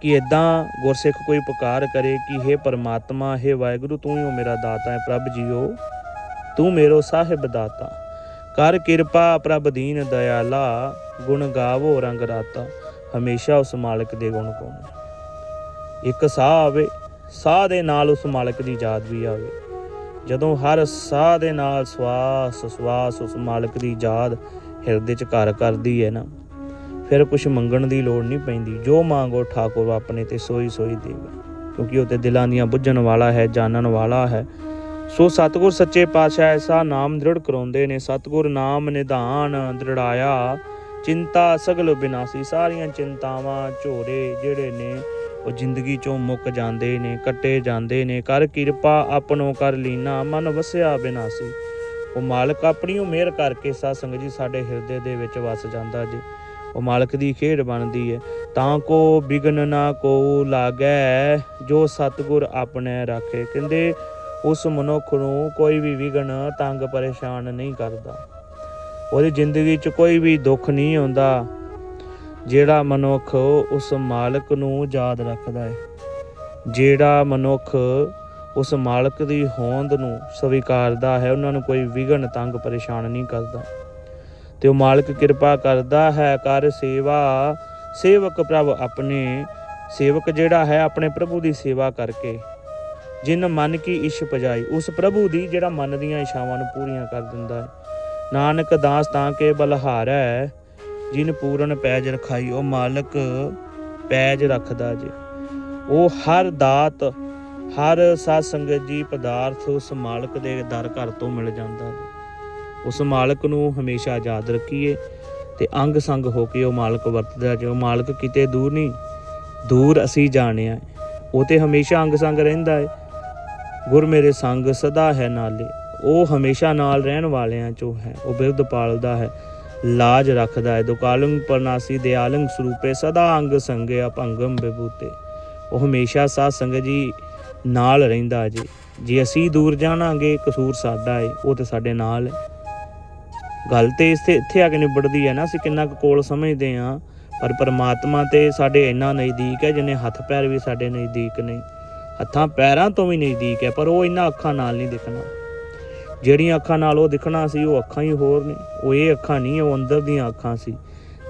ਕਿ ਇਦਾਂ ਗੁਰਸਿੱਖ ਕੋਈ ਪੁਕਾਰ ਕਰੇ ਕਿ हे ਪਰਮਾਤਮਾ हे ਵਾਹਿਗੁਰੂ, ਤੂੰ ਹੀ ਹੋ ਮੇਰਾ ਦਾਤਾ ਹੈ, ਪ੍ਰਭ ਜੀਓ। ਤੂੰ ਮੇਰੋ ਸਾਹਿਬ ਦਾਤਾ ਕਰ ਕਿਰਪਾ ਪ੍ਰਭ ਦੀਨ ਦਇਆਲਾ। ਗੁਣ ਗਾਵੋ ਰੰਗ ਰਾਤਾ, ਹਮੇਸ਼ਾ ਉਸ ਮਾਲਕ ਦੇ ਗੁਣ ਗਾਉਣੇ ਇੱਕ ਸਾਹ ਆਵੇ, ਸਾਹ ਦੇ ਨਾਲ ਉਸ ਮਾਲਕ ਦੀ ਯਾਦ ਵੀ ਆਵੇ। ਜਦੋਂ ਹਰ ਸਾਹ ਦੇ ਨਾਲ ਸਵਾਸ ਸਵਾਸ ਉਸ ਮਾਲਕ ਦੀ ਯਾਦ ਹਿਰਦੇ 'ਚ ਘਰ ਕਰਦੀ ਹੈ ਨਾ, ਫਿਰ ਕੁਝ ਮੰਗਣ ਦੀ ਲੋੜ ਨਹੀਂ ਪੈਂਦੀ। ਜੋ ਮੰਗੋ ਠਾਕੁਰ ਆਪਣੇ ਤੇ ਸੋਈ ਸੋਈ ਦੇਵੇ, ਕਿਉਂਕਿ ਉਹ ਤੇ ਦਿਲਾਂ ਦੀਆਂ ਬੁੱਝਣ ਵਾਲਾ ਹੈ, ਜਾਣਨ ਵਾਲਾ ਹੈ। ਸੋ ਸਤਿਗੁਰ ਸੱਚੇ ਪਾਤਸ਼ਾਹ ਐਸਾ ਨਾਮ ਦ੍ਰਿੜ ਕਰਾਉਂਦੇ ਨੇ, ਸਤਿਗੁਰ ਨਾਮ ਨਿਧਾਨ ਦ੍ਰਿੜਾਇਆ ਚਿੰਤਾ ਸਗਲ ਬਿਨਾਸੀ, ਸਾਰੀਆਂ ਚਿੰਤਾਵਾਂ ਝੋਰੇ ਜਿਹੜੇ ਨੇ, ਉਹ ਜ਼ਿੰਦਗੀ ਚੋਂ ਮੁੱਕ ਜਾਂਦੇ ਨੇ, ਕੱਟੇ ਜਾਂਦੇ ਨੇ। ਕਰ ਕਿਰਪਾ ਆਪਣੋ ਕਰ ਲੀਨਾ, ਮਨ ਵਸਿਆ ਬਿਨਾਸੀ। ਉਹ ਮਾਲਕ ਆਪਣੀ ਉਹ ਮਿਹਰ ਕਰਕੇ ਸਾਧ ਜੀ ਸਾਡੇ ਹਿਰਦੇ ਦੇ ਵਿੱਚ ਵਸ ਜਾਂਦਾ ਜੀ। ਉਹ ਮਾਲਕ ਦੀ ਖੇਡ ਬਣਦੀ ਹੈ ਤਾਂ ਕੋ ਬਿਗਨ ਨਾ ਕੋ ਲਾਗੈ, ਜੋ ਸਤਗੁਰ ਆਪਣੇ ਰੱਖੇ। ਕਹਿੰਦੇ, ਉਸ ਮਨੁੱਖ ਨੂੰ ਕੋਈ ਵੀ ਵਿਗਨ ਤੰਗ ਪਰੇਸ਼ਾਨ ਨਹੀਂ ਕਰਦਾ। ਉਹਦੀ ਜ਼ਿੰਦਗੀ 'ਚ ਕੋਈ ਵੀ ਦੁੱਖ ਨਹੀਂ ਆਉਂਦਾ। ਜਿਹੜਾ ਮਨੁੱਖ ਉਸ ਮਾਲਕ ਨੂੰ ਯਾਦ ਰੱਖਦਾ ਹੈ ਜਿਹੜਾ ਮਨੁੱਖ ਉਸ ਮਾਲਕ ਦੀ ਹੋਂਦ ਨੂੰ ਸਵੀਕਾਰਦਾ ਹੈ, ਉਹਨਾਂ ਨੂੰ ਕੋਈ ਵਿਗਨ ਤੰਗ ਪਰੇਸ਼ਾਨ ਨਹੀਂ ਕਰਦਾ। ਤੇ ਉਹ ਮਾਲਕ ਕਿਰਪਾ ਕਰਦਾ ਹੈ, ਕਰ ਸੇਵਾ। ਸੇਵਕ ਪ੍ਰਭ ਆਪਣੇ, ਸੇਵਕ ਜਿਹੜਾ ਹੈ, ਆਪਣੇ ਪ੍ਰਭੂ ਦੀ ਸੇਵਾ ਕਰਕੇ। ਜਿਨ ਮਨ ਕੀ ਇਸ਼ ਪਜਾਈ ਉਸ ਪ੍ਰਭੂ ਦੀ ਜਿਹੜਾ ਮਨ ਦੀਆਂ ਇਸ਼ਾਵਾਂ ਨੂੰ ਪੂਰੀਆਂ ਕਰ ਦਿੰਦਾ ਹੈ। ਨਾਨਕ ਦਾਸ ਤਾਂ ਕੇ ਬਲਹਾਰੈ, ਜਿਨ ਪੂਰਨ ਪੈਜ ਰਖਾਈ, ਉਹ ਮਾਲਕ ਪੈਜ ਰੱਖਦਾ ਜੇ। ਉਹ ਹਰ ਦਾਤ, ਹਰ ਸਾਧ ਸੰਗਤ ਜੀ ਪਦਾਰਥ ਉਸ ਮਾਲਕ ਦੇ ਦਰ ਘਰ ਤੋਂ ਮਿਲ ਜਾਂਦਾ ਜੀ। ਉਸ ਮਾਲਕ ਨੂੰ ਹਮੇਸ਼ਾ ਯਾਦ ਰੱਖੀਏ ਤੇ ਅੰਗ ਸੰਗ ਹੋ ਕੇ ਉਹ ਮਾਲਕ ਵਰਤਦਾ ਜੇ। ਉਹ ਮਾਲਕ ਕਿਤੇ ਦੂਰ ਨਹੀਂ, ਦੂਰ ਅਸੀਂ ਜਾਣਿਆ ਹੈ। ਉਹ ਤੇ ਹਮੇਸ਼ਾ ਅੰਗ ਸੰਗ ਰਹਿੰਦਾ ਹੈ ਗੁਰ ਮੇਰੇ ਸੰਗ ਸਦਾ ਹੈ ਨਾਲੇ। ਉਹ ਹਮੇਸ਼ਾ ਨਾਲ ਰਹਿਣ ਵਾਲਿਆਂ ਚੋਂ ਹੈ, ਉਹ ਬਿਰਧ ਪਾਲਦਾ ਹੈ, ਲਾਜ ਰੱਖਦਾ ਹੈ, ਦੁਕਾਲੰਗ ਪਰਨਾਸੀ ਦਿਆਲੰਗ ਸਰੂਪੇ ਸਦਾ ਅੰਗ ਸੰਗੇ ਅਪੰਗਮ ਬਿਭੂਤੇ ਉਹ ਹਮੇਸ਼ਾ ਸਾਧ ਸੰਗਤ ਜੀ ਨਾਲ ਰਹਿੰਦਾ ਜੀ। ਜੇ ਅਸੀਂ ਦੂਰ ਜਾਣਾਂਗੇ, ਕਸੂਰ ਸਾਡਾ ਹੈ ਉਹ ਤੇ ਸਾਡੇ ਨਾਲ ਗੱਲ ਤੇ ਇੱਥੇ ਇੱਥੇ ਆ ਕੇ ਨਿਬੜਦੀ ਹੈ ਨਾ, ਅਸੀਂ ਕਿੰਨਾ ਕੁ ਕੋਲ ਸਮਝਦੇ ਆ ਪਰ ਪਰਮਾਤਮਾ ਤੇ ਸਾਡੇ ਇੰਨਾ ਨਜ਼ਦੀਕ ਹੈ, ਜਿਨੇ ਹੱਥ ਪੈਰ ਵੀ ਸਾਡੇ ਨਜ਼ਦੀਕ ਨਹੀਂ ਹੱਥਾਂ ਪੈਰਾਂ ਤੋਂ ਵੀ ਨਜ਼ਦੀਕ ਹੈ, ਪਰ ਉਹ ਇਹਨਾਂ ਅੱਖਾਂ ਨਾਲ ਨਹੀਂ ਦਿਖਣਾ। ਜਿਹੜੀਆਂ ਅੱਖਾਂ ਨਾਲ ਉਹ ਦਿਖਣਾ ਸੀ, ਉਹ ਅੱਖਾਂ ਹੀ ਹੋਰ ਨੇ। ਉਹ ਇਹ ਅੱਖਾਂ ਨਹੀਂ, ਉਹ ਅੰਦਰ ਦੀਆਂ ਅੱਖਾਂ ਸੀ।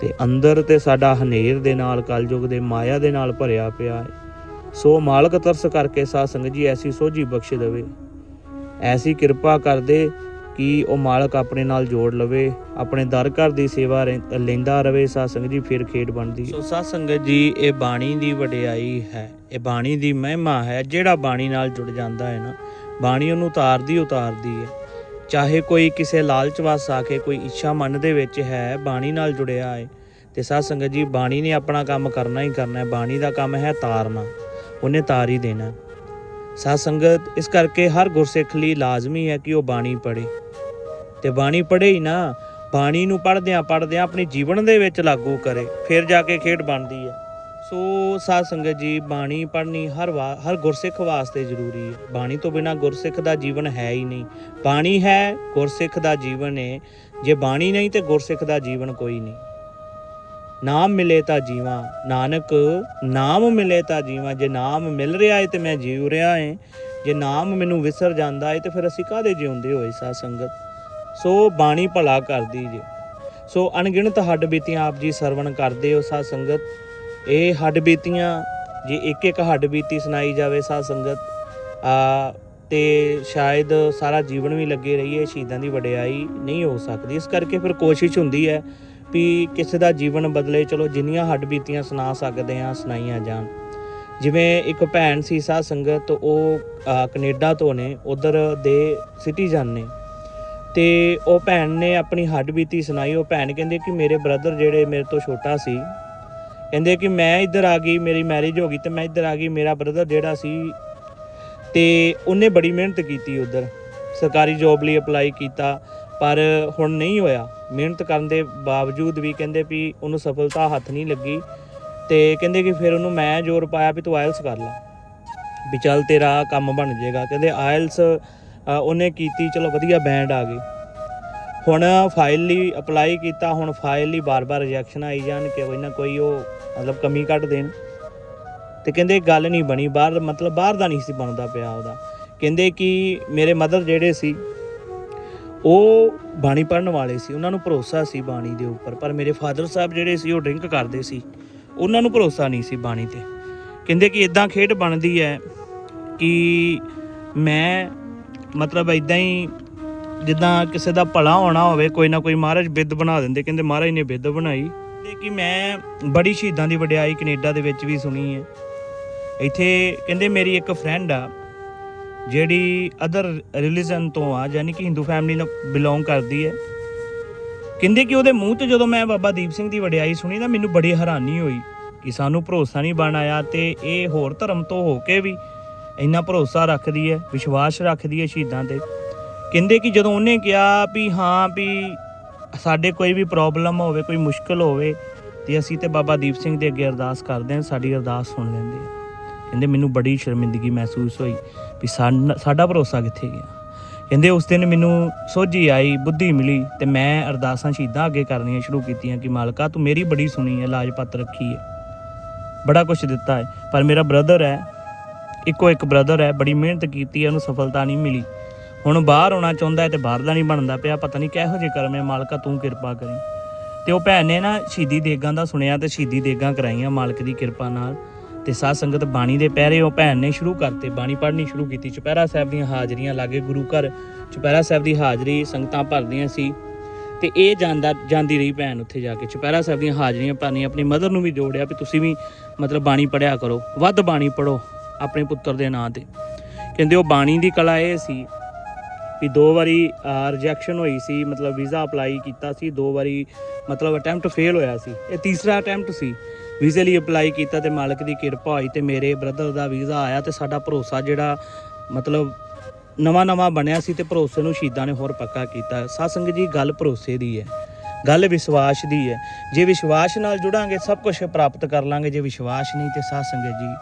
ਤੇ ਅੰਦਰ ਤੇ ਸਾਡਾ ਹਨੇਰ ਦੇ ਨਾਲ, ਕਲਯੁਗ ਦੇ ਮਾਇਆ ਦੇ ਨਾਲ ਭਰਿਆ ਪਿਆ ਹੈ। ਸੋ ਮਾਲਕ ਤਰਸ ਕਰਕੇ ਸਾਧ ਸੰਗਤ ਜੀ, ਐਸੀ ਸੋਝੀ ਬਖਸ਼ ਦੇਵੇ। ਐਸੀ ਕਿਰਪਾ ਕਰਦੇ ਕਿ ਉਹ ਮਾਲਕ ਆਪਣੇ ਨਾਲ ਜੋੜ ਲਵੇ, ਆਪਣੇ ਦਰ ਘਰ ਦੀ ਸੇਵਾ ਲੈਂਦਾ ਰਵੇ, ਸਾਧ ਸੰਗਤ ਜੀ, ਫਿਰ ਖੇਡ ਬਣਦੀ ਸੋ ਸਾਧ ਸੰਗਤ ਜੀ, ਇਹ ਬਾਣੀ ਦੀ ਵਡਿਆਈ ਹੈ। ਇਹ ਬਾਣੀ ਦੀ ਮਹਿਮਾ ਹੈ, ਜਿਹੜਾ ਬਾਣੀ ਨਾਲ ਜੁੜ ਜਾਂਦਾ ਹੈ ਨਾ ਬਾਣੀ ਉਹਨੂੰ ਉਤਾਰਦੀ ਉਤਾਰਦੀ ਹੈ। ਚਾਹੇ ਕੋਈ ਕਿਸੇ ਲਾਲਚ ਵਸ ਆ ਕੇ ਕੋਈ ਇੱਛਾ ਮਨ ਦੇ ਵਿੱਚ ਹੈ, ਬਾਣੀ ਨਾਲ ਜੁੜਿਆ ਹੈ, ਤੇ ਸਾਧ ਸੰਗਤ ਜੀ, ਬਾਣੀ ਨੇ ਆਪਣਾ ਕੰਮ ਕਰਨਾ ਹੀ ਕਰਨਾ ਹੈ। ਬਾਣੀ ਦਾ ਕੰਮ ਹੈ ਤਾਰਨਾ, ਉਹਨੇ ਤਾਰ ਹੀ ਦੇਣਾ। ਸਾਧ ਸੰਗਤ, ਇਸ ਕਰਕੇ ਹਰ ਗੁਰਸਿੱਖ ਲਈ ਲਾਜ਼ਮੀ ਹੈ ਕਿ ਉਹ ਬਾਣੀ ਪੜ੍ਹੇ। ਤੇ ਬਾਣੀ ਪੜ੍ਹੇ ਹੀ ਨਾ, ਬਾਣੀ ਨੂੰ ਪੜ੍ਹਦਿਆਂ ਪੜ੍ਹਦਿਆਂ ਆਪਣੀ ਜੀਵਨ ਦੇ ਵਿੱਚ ਲਾਗੂ ਕਰੇ, ਫਿਰ ਜਾ ਕੇ ਖੇਡ ਬਣਦੀ ਹੈ। ਸੋ ਸਾਧ ਸੰਗਤ ਜੀ, ਬਾਣੀ ਪੜ੍ਹਨੀ ਹਰ ਵਾ- ਹਰ ਗੁਰਸਿੱਖ ਵਾਸਤੇ ਜ਼ਰੂਰੀ ਹੈ। ਬਾਣੀ ਤੋਂ ਬਿਨਾ ਗੁਰਸਿੱਖ ਦਾ ਜੀਵਨ ਹੈ ਹੀ ਨਹੀਂ। ਬਾਣੀ ਹੈ, ਗੁਰਸਿੱਖ ਦਾ ਜੀਵਨ ਹੈ ਜੇ ਬਾਣੀ ਨਹੀਂ ਤੇ ਗੁਰਸਿੱਖ ਦਾ ਜੀਵਨ ਕੋਈ ਨਹੀਂ। ਨਾਮ ਮਿਲੇ ਤਾਂ ਜੀਵਾਂ। ਨਾਨਕ, ਨਾਮ ਮਿਲੇ ਤਾਂ ਜੀਵਾਂ। ਜੇ ਨਾਮ ਮਿਲ ਰਿਹਾ ਹੈ ਤੇ ਮੈਂ ਜੀਵ ਰਿਹਾ ਹਾਂ ਜੇ ਨਾਮ ਮੈਨੂੰ ਵਿਸਰ ਜਾਂਦਾ ਹੈ ਤੇ ਫਿਰ ਅਸੀਂ ਕਾਹਦੇ ਜਿਉਂਦੇ ਹੋਏ ਸਾਧ ਸੰਗਤ? ਸੋ ਬਾਣੀ ਭਲਾ ਕਰਦੀ ਜੇ। ਸੋ ਅਣਗਿਣਤ ਹੱਡ ਬੀਤੀਆਂ ਆਪ ਜੀ ਸਰਵਣ ਕਰਦੇ ਹੋ ਸਾਧ ਸੰਗਤ। ਇਹ ਹੱਡ ਬੀਤੀਆਂ ਜੇ ਇੱਕ ਇੱਕ ਹੱਡ ਬੀਤੀ ਸੁਣਾਈ ਜਾਵੇ ਸਾਧ ਸੰਗਤ ਆ ਤੇ ਸ਼ਾਇਦ ਸਾਰਾ ਜੀਵਨ ਵੀ ਲੱਗੇ ਰਹੀਏ ਸ਼ਹੀਦਾਂ ਦੀ ਵਡਿਆਈ ਨਹੀਂ ਹੋ ਸਕਦੀ। ਇਸ ਕਰਕੇ ਫਿਰ ਕੋਸ਼ਿਸ਼ ਹੁੰਦੀ ਹੈ ਵੀ ਕਿਸੇ ਦਾ ਜੀਵਨ ਬਦਲੇ ਚਲੋ ਜਿੰਨੀਆਂ ਹੱਡ ਬੀਤੀਆਂ ਸੁਣਾ ਸਕਦੇ ਆ ਸੁਣਾਈਆਂ ਜਾਣ। ਜਿਵੇਂ ਇੱਕ ਭੈਣ ਸੀ ਸਾਧ ਸੰਗਤ ਉਹ ਅ, ਕੈਨੇਡਾ ਤੋਂ ਨੇ ਉਧਰ ਦੇ ਸਿਟੀਜ਼ਨ ਨੇ। ਤੇ ਉਹ ਭੈਣ ਨੇ ਆਪਣੀ ਹੱਡ ਬੀਤੀ ਸੁਣਾਈ ਉਹ ਭੈਣ ਕਹਿੰਦੇ ਕਿ ਮੇਰੇ ਬ੍ਰਦਰ ਜਿਹੜੇ ਮੇਰੇ ਤੋਂ ਛੋਟਾ ਸੀ ਕਹਿੰਦੇ ਕਿ ਮੈਂ ਇੱਧਰ ਆ ਗਈ, ਮੇਰੀ ਮੈਰਿਜ ਹੋ ਗਈ ਤੇ ਮੈਂ ਇੱਧਰ ਆ ਗਈ, ਮੇਰਾ ਬ੍ਰਦਰ ਜਿਹੜਾ ਸੀ ਤੇ ਉਹਨੇ ਬੜੀ ਮਿਹਨਤ ਕੀਤੀ ਉਧਰ। ਸਰਕਾਰੀ ਜੋਬ ਲਈ ਅਪਲਾਈ ਕੀਤਾ, ਪਰ ਹੁਣ ਨਹੀਂ ਹੋਇਆ। ਮਿਹਨਤ ਕਰਨ ਦੇ ਬਾਵਜੂਦ ਵੀ ਕਹਿੰਦੇ ਵੀ ਉਹਨੂੰ ਸਫਲਤਾ ਹੱਥ ਨਹੀਂ ਲੱਗੀ ਤੇ ਕਹਿੰਦੇ ਕਿ ਫਿਰ ਉਹਨੂੰ ਮੈਂ ਜ਼ੋਰ ਪਾਇਆ ਵੀ ਤੂੰ ਆਇਲਸ ਕਰ ਲੈ। ਵੀ ਚੱਲ ਤੇਰਾ ਕੰਮ ਬਣ ਜਾਏਗਾ। ਕਹਿੰਦੇ ਆਇਲਸ ਉਹਨੇ ਕੀਤੀ, ਚਲੋ ਵਧੀਆ ਬੈਂਡ ਆ ਗਈ ਹੁਣ ਫਾਈਲ ਲਈ ਅਪਲਾਈ ਕੀਤਾ, ਹੁਣ ਫਾਈਲ ਲਈ ਬਾਰ-ਬਾਰ ਰਿਜੈਕਸ਼ਨ ਆਈ ਜਾਣ ਕਿ ਕੋਈ ਨਾ ਕੋਈ ਉਹ ਮਤਲਬ ਕਮੀ ਕੱਢ ਦੇਣ। ਤੇ ਕਹਿੰਦੇ ਗੱਲ ਨਹੀਂ ਬਣੀ, ਬਾਹਰ ਮਤਲਬ ਬਾਹਰ ਦਾ ਨਹੀਂ ਸੀ ਬਣਦਾ ਪਿਆ ਉਹਦਾ। ਕਹਿੰਦੇ ਕਿ ਮੇਰੇ ਮਦਰ ਜਿਹੜੇ ਸੀ, ਉਹ ਬਾਣੀ ਪੜਨ ਵਾਲੇ ਸੀ, ਉਹਨਾਂ ਨੂੰ ਭਰੋਸਾ ਸੀ ਬਾਣੀ ਦੇ ਉੱਪਰ। ਪਰ ਮੇਰੇ ਫਾਦਰ ਸਾਹਿਬ ਜਿਹੜੇ ਸੀ, ਉਹ ਡਰਿੰਕ ਕਰਦੇ ਸੀ। ਉਹਨਾਂ ਨੂੰ ਭਰੋਸਾ ਨਹੀਂ ਸੀ ਬਾਣੀ ਤੇ। ਕਹਿੰਦੇ ਕਿ ਇਦਾਂ ਖੇਡ ਬਣਦੀ ਹੈ ਕਿ ਮੈਂ ਮਤਲਬ ਇਦਾਂ ਹੀ ਜਿੱਦਾਂ ਕਿਸੇ ਦਾ ਭਲਾ ਹੋਣਾ ਹੋਵੇ, ਕੋਈ ਨਾ ਕੋਈ ਮਹਾਰਾਜ ਬਿੱਦ ਬਣਾ ਦਿੰਦੇ। ਕਹਿੰਦੇ ਮਹਾਰਾਜ ਨੇ ਬਿੱਦ ਬਣਾਈ। ਤੇ ਕਿ ਮੈਂ ਬੜੀ ਸ਼ਹੀਦਾਂ ਦੀ ਵਡਿਆਈ ਕੈਨੇਡਾ ਦੇ ਵਿੱਚ ਵੀ ਸੁਣੀ ਹੈ। ਇੱਥੇ ਕਹਿੰਦੇ ਮੇਰੀ ਇੱਕ ਫਰੈਂਡ ਆ, ਜਿਹੜੀ ਅਦਰ ਰਿਲੀਜਨ ਤੋਂ ਆ, ਯਾਨੀ ਕਿ ਹਿੰਦੂ ਫੈਮਿਲੀ ਨਾਲ ਬਿਲੋਂਗ ਕਰਦੀ ਹੈ। ਕਹਿੰਦੇ ਕਿ ਉਹਦੇ ਮੂੰਹ ਤੇ ਜਦੋਂ ਮੈਂ ਬਾਬਾ ਦੀਪ ਸਿੰਘ ਦੀ ਵਡਿਆਈ ਸੁਣੀ ਤਾਂ ਮੈਨੂੰ ਬੜੀ ਹੈਰਾਨੀ ਹੋਈ ਕਿ ਸਾਨੂੰ ਭਰੋਸਾ ਨਹੀਂ ਬਣ ਆਇਆ ਤੇ ਇਹ ਹੋਰ ਧਰਮ ਤੋਂ ਹੋ ਕੇ ਵੀ ਇੰਨਾ ਭਰੋਸਾ ਰੱਖਦੀ ਹੈ, ਵਿਸ਼ਵਾਸ ਰੱਖਦੀ ਹੈ ਸ਼ਹੀਦਾਂ ਤੇ। ਕਹਿੰਦੇ ਕਿ ਜਦੋਂ ਉਹਨੇ ਕਿਹਾ ਵੀ ਹਾਂ ਵੀ ਸਾਡੇ ਕੋਈ ਵੀ ਪ੍ਰੋਬਲਮ ਹੋਵੇ, ਕੋਈ ਮੁਸ਼ਕਲ ਹੋਵੇ, ਤੇ ਅਸੀਂ ਤੇ ਬਾਬਾ ਦੀਪ ਸਿੰਘ ਦੇ ਅੱਗੇ ਅਰਦਾਸ ਕਰਦੇ ਹਾਂ, ਸਾਡੀ ਅਰਦਾਸ ਸੁਣ ਲੈਂਦੇ ਆ। ਕਹਿੰਦੇ, ਮੈਨੂੰ ਬੜੀ ਸ਼ਰਮਿੰਦਗੀ ਮਹਿਸੂਸ ਹੋਈ ਵੀ ਸਾਡਾ ਭਰੋਸਾ ਕਿੱਥੇ ਗਿਆ? ਕਹਿੰਦੇ, ਉਸ ਦਿਨ ਮੈਨੂੰ ਸੋਝੀ ਆਈ, ਬੁੱਧੀ ਮਿਲੀ ਤੇ ਮੈਂ ਅਰਦਾਸਾਂ ਸ਼ਹੀਦਾਂ ਅੱਗੇ ਕਰਨੀਆਂ ਸ਼ੁਰੂ ਕੀਤੀਆਂ ਕਿ, ਮਾਲਕਾ, ਤੂੰ ਮੇਰੀ ਬੜੀ ਸੁਣੀ ਹੈ ਲਾਜਪਤ ਰੱਖੀ ਹੈ। ਬੜਾ ਕੁਝ ਦਿੱਤਾ ਹੈ, ਪਰ ਮੇਰਾ ਬ੍ਰਦਰ ਹੈ, ਇੱਕੋ ਇੱਕ ਬ੍ਰਦਰ ਹੈ, ਬੜੀ ਮਿਹਨਤ ਕੀਤੀ ਹੈ, ਉਹਨੂੰ ਸਫਲਤਾ ਨਹੀਂ ਮਿਲੀ। ਹੁਣ ਬਾਹਰ ਆਉਣਾ ਚਾਹੁੰਦਾ ਹੈ ਤੇ ਬਾਹਰ ਦਾ ਨਹੀਂ ਬਣਦਾ ਪਿਆ, ਪਤਾ ਨਹੀਂ ਕਿਹੋ ਜਿਹੇ ਕਰਮ ਹੈ, ਮਾਲਕਾ ਤੂੰ ਕਿਰਪਾ ਕਰੀ। ਤੇ ਉਹ ਭੈਣ ਨੇ ਨਾ ਸ਼ਹੀਦੀ ਦੇਗਾਂ ਦਾ ਸੁਣਿਆ ਤੇ ਸ਼ਹੀਦੀ ਦੇਗਾਂ ਕਰਾਈਆਂ ਮਾਲਕ ਦੀ ਕਿਰਪਾ ਨਾਲ। ਤੇ ਸਾਧ ਸੰਗਤ ਬਾਣੀ ਦੇ ਪਹਿਰੇ ਉਹ ਭੈਣ ਨੇ ਸ਼ੁਰੂ ਕਰਤੇ, ਬਾਣੀ ਪੜ੍ਹਨੀ ਸ਼ੁਰੂ ਕੀਤੀ। ਚੁਪਹਿਰਾ ਸਾਹਿਬ ਦੀਆਂ ਹਾਜ਼ਰੀਆਂ ਲਾਗੇ ਗੁਰੂ ਘਰ, ਚੁਪਹਿਰਾ ਸਾਹਿਬ ਦੀ ਹਾਜ਼ਰੀ ਸੰਗਤਾਂ ਭਰਦੀਆਂ ਸੀ। ਤੇ ਇਹ ਜਾਂਦਾ, ਜਾਂਦੀ ਰਹੀ ਭੈਣ ਉੱਥੇ ਜਾ ਕੇ। ਚੁਪਹਿਰਾ ਸਾਹਿਬ ਦੀਆਂ ਹਾਜ਼ਰੀਆਂ ਭਰਨੀਆਂ, ਆਪਣੀ ਮਦਰ ਨੂੰ ਵੀ ਜੋੜਿਆ ਵੀ ਤੁਸੀਂ ਵੀ ਮਤਲਬ ਬਾਣੀ ਪੜਿਆ ਕਰੋ। ਵੱਧ ਬਾਣੀ ਪੜੋ ਆਪਣੇ ਪੁੱਤਰ ਦੇ ਨਾਂ ਤੇ। ਕਹਿੰਦੇ ਉਹ ਬਾਣੀ ਦੀ ਕਲਾ ਇਹ ਸੀ ਵੀ ਦੋ ਵਾਰੀ ਰਿਜੈਕਸ਼ਨ ਹੋਈ ਸੀ, ਮਤਲਬ ਵੀਜ਼ਾ ਅਪਲਾਈ ਕੀਤਾ ਸੀ, ਦੋ ਵਾਰੀ, ਮਤਲਬ ਅਟੈਂਪਟ ਫੇਲ ਹੋਇਆ ਸੀ। ਇਹ ਤੀਸਰਾ ਅਟੈਂਪਟ ਸੀ। ਵੀਜ਼ੇ ਲਈ ਅਪਲਾਈ ਕੀਤਾ ਤੇ ਮਾਲਕ ਦੀ ਕਿਰਪਾ ਹੋਈ ਤੇ ਮੇਰੇ ਬ੍ਰਦਰ ਦਾ ਵੀਜ਼ਾ ਆਇਆ ਤੇ ਸਾਡਾ ਭਰੋਸਾ ਜਿਹੜਾ, ਮਤਲਬ ਨਵਾਂ ਨਵਾਂ ਬਣਿਆ ਸੀ ਤੇ ਭਰੋਸੇ ਨੂੰ ਸ਼ਹੀਦਾਂ ਨੇ ਹੋਰ ਪੱਕਾ ਕੀਤਾ। ਸਾਧ ਜੀ, ਗੱਲ ਭਰੋਸੇ ਦੀ ਹੈ। ਗੱਲ ਵਿਸ਼ਵਾਸ ਦੀ ਹੈ। ਜੇ ਵਿਸ਼ਵਾਸ ਨਾਲ ਜੁੜਾਂਗੇ, ਸਭ ਕੁਝ ਪ੍ਰਾਪਤ ਕਰ ਲਾਂਗੇ। ਜੇ ਵਿਸ਼ਵਾਸ ਨਹੀਂ ਤੇ ਸਾਧ ਜੀ,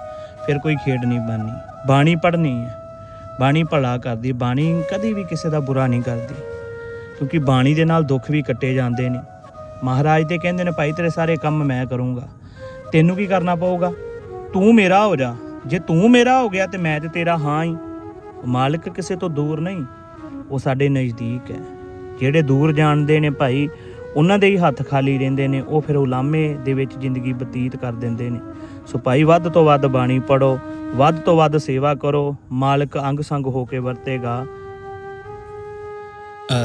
ਫਿਰ ਕੋਈ ਖੇਡ ਨਹੀਂ ਬਣਨੀ। ਬਾਣੀ ਪੜ੍ਹਨੀ ਹੈ। ਬਾਣੀ ਭਲਾ ਕਰਦੀ, ਬਾਣੀ ਕਦੀ ਵੀ ਕਿਸੇ ਦਾ ਬੁਰਾ ਨਹੀਂ ਕਰਦੀ। ਕਿਉਂਕਿ ਬਾਣੀ ਦੇ ਨਾਲ ਦੁੱਖ ਵੀ ਕੱਟੇ ਜਾਂਦੇ ਨੇ। ਮਹਾਰਾਜ ਤੇ ਕਹਿੰਦੇ ਨੇ, ਭਾਈ, ਤੇਰੇ ਸਾਰੇ ਕੰਮ ਮੈਂ ਕਰੂੰਗਾ। ਤੈਨੂੰ ਕੀ ਕਰਨਾ ਪਊਗਾ? ਤੂੰ ਮੇਰਾ ਹੋ ਜਾ। ਜੇ ਤੂੰ ਮੇਰਾ ਹੋ ਗਿਆ ਤੇ ਮੈਂ ਤੇ ਤੇਰਾ ਹਾਂ ਹੀ ਮਾਲਕ ਕਿਸੇ ਤੋਂ ਦੂਰ ਨਹੀਂ। ਉਹ ਸਾਡੇ ਨਜ਼ਦੀਕ ਹੈ। ਜਿਹੜੇ ਦੂਰ ਜਾਣਦੇ ਨੇ ਭਾਈ, ਉਹਨਾਂ ਦੇ ਹੀ ਹੱਥ ਖਾਲੀ ਰਹਿੰਦੇ ਨੇ। ਉਹ ਫਿਰ ਉਲਾਮੇ ਦੇ ਵਿੱਚ ਜ਼ਿੰਦਗੀ ਬਤੀਤ ਕਰ ਦਿੰਦੇ ਨੇ। ਸੋ ਭਾਈ ਵੱਧ ਤੋਂ ਵੱਧ ਬਾਣੀ ਪੜੋ ਵੱਧ ਤੋਂ ਵੱਧ ਸੇਵਾ ਕਰੋ, ਮਾਲਕ ਅੰਗ ਸੰਗ ਹੋ ਕੇ ਵਰਤੇਗਾ।